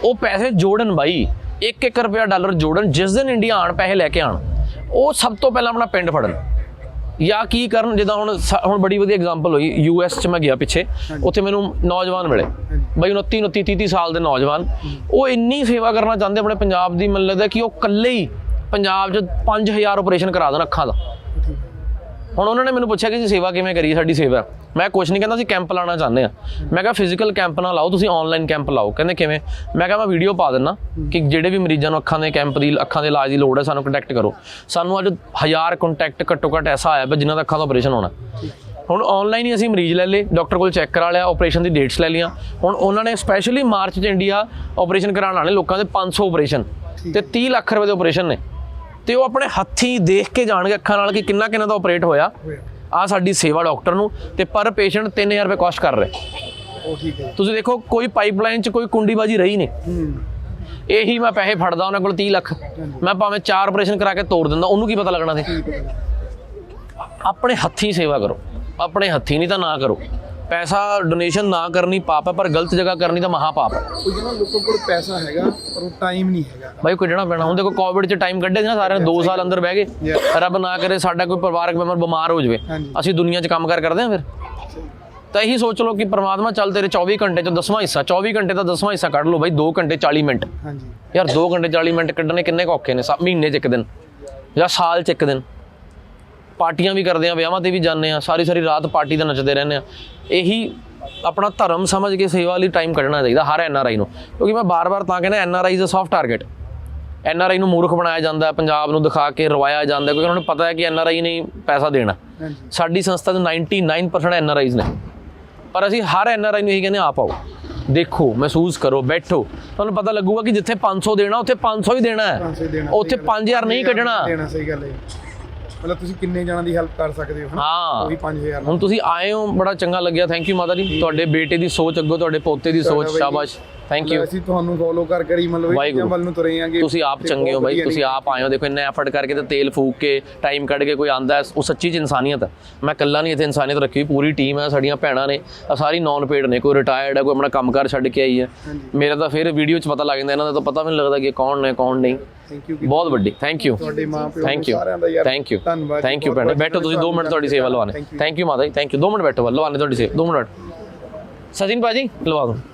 ਉਹ ਪੈਸੇ ਜੋੜਨ ਬਾਈ 1-1 ਰੁਪਿਆ ਡਾਲਰ ਜੋੜਨ ਜਿਸ ਦਿਨ ਇੰਡੀਆ ਆਣ ਪੈਸੇ ਲੈ ਕੇ ਆਣ ਉਹ ਸਭ ਤੋਂ ਪਹਿਲਾਂ ਆਪਣਾ ਪਿੰਡ ਫੜਨ। ਜਾਂ ਕੀ ਕਰਨ ਜਿੱਦਾਂ ਹੁਣ ਹੁਣ ਬੜੀ ਵਧੀਆ ਐਗਜ਼ਾਮਪਲ ਹੋਈ ਯੂ ਐਸ ਚ ਮੈਂ ਗਿਆ ਪਿੱਛੇ ਉੱਥੇ ਮੈਨੂੰ ਨੌਜਵਾਨ ਮਿਲੇ। ਬਾਈ 29 29 30 30 ਸਾਲ ਦੇ ਨੌਜਵਾਨ। ਉਹ ਇੰਨੀ ਸੇਵਾ ਕਰਨਾ ਚਾਹੁੰਦੇ ਆਪਣੇ ਪੰਜਾਬ ਦੀ ਮੈਨੂੰ ਲੱਗਦਾ ਕਿ ਉਹ ਇਕੱਲੇ ਹੀ ਪੰਜਾਬ 'ਚ 5000 ਆਪਰੇਸ਼ਨ ਕਰਾ ਦੇਣ ਅੱਖਾਂ ਦਾ। ਹੁਣ ਉਹਨਾਂ ਨੇ ਮੈਨੂੰ ਪੁੱਛਿਆ ਕਿ ਜੀ ਸੇਵਾ ਕਿਵੇਂ ਕਰੀਏ, ਸਾਡੀ ਸੇਵਾ। ਮੈਂ ਕੁਝ ਨਹੀਂ ਕਹਿੰਦਾ, ਅਸੀਂ ਕੈਂਪ ਲਾਣਾ ਚਾਹੁੰਦੇ ਆ ਮੈਂ ਕਿਹਾ ਫਿਜ਼ੀਕਲ ਕੈਂਪ ਨਾ ਲਾਓ, ਤੁਸੀਂ ਆਨਲਾਈਨ ਕੈਂਪ ਲਾਓ। ਕਹਿੰਦੇ ਕਿਵੇਂ? ਮੈਂ ਕਿਹਾ, ਮੈਂ ਵੀਡੀਓ ਪਾ ਦਿੰਨਾ ਕਿ ਜਿਹੜੇ ਵੀ ਮਰੀਜ਼ਾਂ ਨੂੰ ਅੱਖਾਂ ਦੇ ਕੈਂਪ ਦੀ, ਅੱਖਾਂ ਦੇ ਇਲਾਜ ਦੀ ਲੋੜ ਹੈ, ਸਾਨੂੰ ਕੰਟੈਕਟ ਕਰੋ। ਸਾਨੂੰ ਅੱਜ ਹਜ਼ਾਰ ਕੰਟੈਕਟ ਘੱਟੋ ਘੱਟ ਐਸਾ ਆਇਆ ਵੀ ਜਿਨ੍ਹਾਂ ਦਾ ਅੱਖਾਂ ਦਾ ਆਪਰੇਸ਼ਨ ਹੋਣਾ। ਹੁਣ ਆਨਲਾਈਨ ਹੀ ਅਸੀਂ ਮਰੀਜ਼ ਲੈ ਲਏ ਡਾਕਟਰ ਕੋਲ ਚੈੱਕ ਕਰਾ ਲਿਆ ਆਪਰੇਸ਼ਨ ਦੀ ਡੇਟਸ ਲੈ ਲਈਆਂ। ਹੁਣ ਉਹਨਾਂ ਨੇ ਸਪੈਸ਼ਲੀ ਮਾਰਚ 'ਚ ਇੰਡੀਆ ਆਪਰੇਸ਼ਨ ਕਰਾਉਣ ਆਣੇ ਲੋਕਾਂ ਦੇ 500 ਆਪਰੇਸ਼ਨ ਤੇ 30 ਲੱਖ ਰੁਪਏ ਦੇ ਆਪਰੇਸ਼ਨ ਨੇ। ਤੇ ਉਹ ਆਪਣੇ ਹੱਥੀਂ ਦੇਖ ਕੇ ਜਾਣਗੇ ਅੱਖਾਂ ਨਾਲ ਕਿ ਕਿੰਨਾ ਕਿੰਨਾ ਦਾ ਆਪਰੇਟ ਹੋਇਆ। ਆ ਸਾਡੀ ਸੇਵਾ ਡਾਕਟਰ ਨੂੰ ਤੇ ਪਰ ਪੇਸ਼ੈਂਟ 3000 ਰੁਪਏ ਕਾਸਟ ਕਰ ਰਹੇ। ਉਹ ਠੀਕ ਹੈ ਤੁਸੀਂ ਦੇਖੋ ਕੋਈ ਪਾਈਪਲਾਈਨ 'ਚ ਕੋਈ ਕੁੰਡੀਬਾਜੀ ਰਹੀ ਨਹੀਂ। ਇਹੀ ਮੈਂ ਪੈਸੇ ਫੜਦਾ ਉਹਨਾਂ ਕੋਲ 30 ਲੱਖ। ਮੈਂ ਭਾਵੇਂ ਚਾਰ ਆਪਰੇਸ਼ਨ ਕਰਾ ਕੇ ਤੋੜ ਦਿੰਦਾ ਉਹਨੂੰ ਕੀ ਪਤਾ ਲੱਗਣਾ ਸੀ? ਆਪਣੇ ਹੱਥੀਂ ਸੇਵਾ ਕਰੋ। ਆਪਣੇ ਹੱਥੀਂ ਨਹੀਂ ਤਾਂ ਨਾ ਕਰੋ। ਪੈਸਾ ਡੋਨੇਸ਼ਨ ਨਾ ਕਰਨੀ ਪਾਪ ਹੈ ਪਰ ਗਲਤ ਜਗ੍ਹਾ ਕਰਨੀ ਤਾਂ ਮਹਾ ਪਾਪ ਹੈ। ਉਹ ਜਿਹਨਾਂ ਲੋਕਾਂ ਕੋਲ ਪੈਸਾ ਹੈਗਾ ਪਰ ਉਹ ਟਾਈਮ ਨਹੀਂ ਹੈਗਾ। ਬਾਈ ਕੱਢਣਾ ਪੈਣਾ। ਹੁਣ ਦੇਖੋ ਕੋਵਿਡ 'ਚ ਟਾਈਮ ਕੱਢੇ ਸੀ ਨਾ ਸਾਰਿਆਂ ਨੇ 2 ਸਾਲ ਅੰਦਰ ਬਹਿ ਗਏ. ਰੱਬ ਨਾ ਕਰੇ ਸਾਡਾ ਕੋਈ ਪਰਿਵਾਰਕ ਮੈਂਬਰ ਬਿਮਾਰ ਹੋ ਜਾਵੇ। ਅਸੀਂ ਦੁਨੀਆ 'ਚ ਕੰਮ ਕਾਰ ਕਰਦੇ ਹਾਂ ਫਿਰ। ਤਾਂ ਇਹੀ ਸੋਚ ਲਓ ਕਿ ਪ੍ਰਮਾਤਮਾ ਚੱਲ ਤੇਰੇ 24 ਘੰਟੇ 'ਚ ਦਸਵਾਂ ਹਿੱਸਾ 24 ਘੰਟੇ ਦਾ ਦਸਵਾਂ ਹਿੱਸਾ ਕੱਢ ਲਓ ਬਾਈ 2 ਘੰਟੇ 40 ਮਿੰਟ। ਹਾਂਜੀ। ਯਾਰ 2 ਘੰਟੇ 40 ਮਿੰਟ ਕੱਢਣੇ ਕਿੰਨੇ ਔਖੇ ਨੇ? ਮਹੀਨੇ 'ਚ ਇੱਕ ਦਿਨ ਜਾਂ ਸਾਲ 'ਚ ਇੱਕ ਦਿਨ। ਪਾਰਟੀਆਂ ਵੀ ਕਰਦੇ ਆ ਵਿਆਹਾਂ ਤੇ ਵੀ ਜਾਂਦੇ ਆ ਸਾਰੀ ਸਾਰੀ ਰਾਤ ਪਾਰਟੀ ਤੇ ਨੱਚਦੇ ਰਹਿੰਦੇ ਆ। ਇਹੀ ਆਪਣਾ ਧਰਮ ਸਮਝ ਕੇ ਸੇਵਾ ਲਈ ਟਾਈਮ ਕੱਢਣਾ ਚਾਹੀਦਾ ਹਰ ਐਨ ਆਰ ਆਈ ਨੂੰ। ਕਿਉਂਕਿ ਮੈਂ ਬਾਰ-ਬਾਰ ਤਾਂ ਕਹਿੰਦਾ N R I is a soft target N R I ਨੂੰ ਮੂਰਖ ਬਣਾਇਆ ਜਾਂਦਾ ਪੰਜਾਬ ਨੂੰ ਦਿਖਾ ਕੇ ਰਵਾਇਆ ਜਾਂਦਾ ਕਿਉਂਕਿ ਉਹਨਾਂ ਨੂੰ ਪਤਾ ਹੈ ਕਿ ਐਨ ਆਰ ਆਈ ਨੇ ਪੈਸਾ ਦੇਣਾ। ਸਾਡੀ ਸੰਸਥਾ ਦੇ 99% ਐਨ ਆਰ ਆਈਜ਼ ਨੇ। ਪਰ ਅਸੀਂ ਹਰ ਐਨ ਆਰ ਆਈ ਨੂੰ ਇਹੀ ਕਹਿੰਦੇ ਆ ਆਪ ਆਓ। ਦੇਖੋ ਮਹਿਸੂਸ ਕਰੋ ਬੈਠੋ। ਤੁਹਾਨੂੰ ਪਤਾ ਲੱਗੂਗਾ ਕਿ ਜਿੱਥੇ 500 ਦੇਣਾ ਉੱਥੇ 500 ਹੀ ਦੇਣਾ ਹੈ। 500 ਦੇਣਾ ਉੱਥੇ 5000 ਨਹੀਂ ਕੱਢਣਾ। ਦੇਣਾ ਸਹੀ ਗੱਲ ਹੈ। ਮਤਲਬ ਤੁਸੀਂ ਕਿੰਨੇ ਜਣਾਂ ਦੀ ਹੈਲਪ ਕਰ ਸਕਦੇ ਹੋ ਹਾਂ। ਉਹ ਵੀ 5000 ਹੁਣ ਤੁਸੀਂ ਆਏ ਹੋ ਬੜਾ ਚੰਗਾ ਲੱਗਿਆ ਥੈਂਕ ਯੂ ਮਾਤਾ ਜੀ। ਤੁਹਾਡੇ ਬੇਟੇ ਦੀ ਸੋਚ ਅੱਗੋਂ ਤੁਹਾਡੇ ਪੋਤੇ ਦੀ ਸੋਚ ਸ਼ਾਬਾਸ਼। ਥੈਂਕ ਯੂ ਅਸੀਂ ਤੁਹਾਨੂੰ ਫੋਲੋ ਕਰ ਕਰੀ ਮਤਲਬ ਇਹ। ਵੱਲ ਨੂੰ ਤੁਰੇ ਆਂਗੇ ਤੁਸੀਂ ਆਪ ਚੰਗੇ ਹੋ ਬਾਈ ਤੁਸੀਂ ਆਪ ਆਏ ਹੋ ਦੇਖੋ ਇੰਨਾ ਐਫਰਟ ਕਰਕੇ ਤੇ ਤੇਲ ਫੂਕ ਕੇ ਟਾਈਮ ਕੱਢ ਕੇ ਕੋਈ ਆਂਦਾ ਉਹ ਸੱਚੀ ਚ ਇਨਸਾਨੀਅਤ ਹੈ ਮੈਂ ਇਕੱਲਾ ਨਹੀਂ ਇੱਥੇ ਇਨਸਾਨੀਅਤ ਰੱਖੀ ਹੋਈ, ਪੂਰੀ ਟੀਮ ਹੈ ਸਾਡੀਆਂ ਭੈਣਾਂ ਨੇ ਸਾਰੀ ਨੌਨ ਪੇਡ ਨੇ ਕੋਈ ਰਿਟਾਇਰਡ ਹੈ ਕੋਈ ਆਪਣਾ ਕੰਮਕਾਰ ਛੱਡ ਕੇ ਆਈ ਹੈ ਮੇਰਾ ਤਾਂ ਫਿਰ ਵੀਡੀਓ 'ਚ ਪਤਾ ਲੱਗ ਜਾਂਦਾ ਇਹਨਾਂ ਦਾ ਤਾਂ ਪਤਾ ਵੀ ਨਹੀਂ ਲੱਗਦਾ ਕਿ ਕੌਣ ਨੇ ਕੌਣ ਨਹੀਂ। ਥੈਂਕ ਯੂ ਬਹੁਤ ਵੱਡੀ ਥੈਂਕ ਯੂ ਤੁਹਾਡੇ ਥੈਂਕ ਯੂ ਸਾਰਿਆਂ ਦਾ ਯਾਰ ਥੈਂਕ ਯੂ ਧੰਨਵਾਦ ਥੈਂਕ ਯੂ ਭੈਣੇ। ਬੈਠੋ ਤੁਸੀਂ 2 ਮਿੰਟ ਤੁਹਾਡੀ ਸੇਵਾ ਲਵਾਣੇ. ਥੈਂਕ ਯੂ ਮਾਤਾ ਜੀ ਥੈਂਕ ਯੂ 2 ਮਿੰਟ ਬੈਠੋ ਲਵਾਣੇ ਤੁਹਾਡੀ ਸੇਵਾ। 2 ਮਿੰਟ। ਸਚਿਨ ਭਾਜੀ ਲਵਾ ਦੋ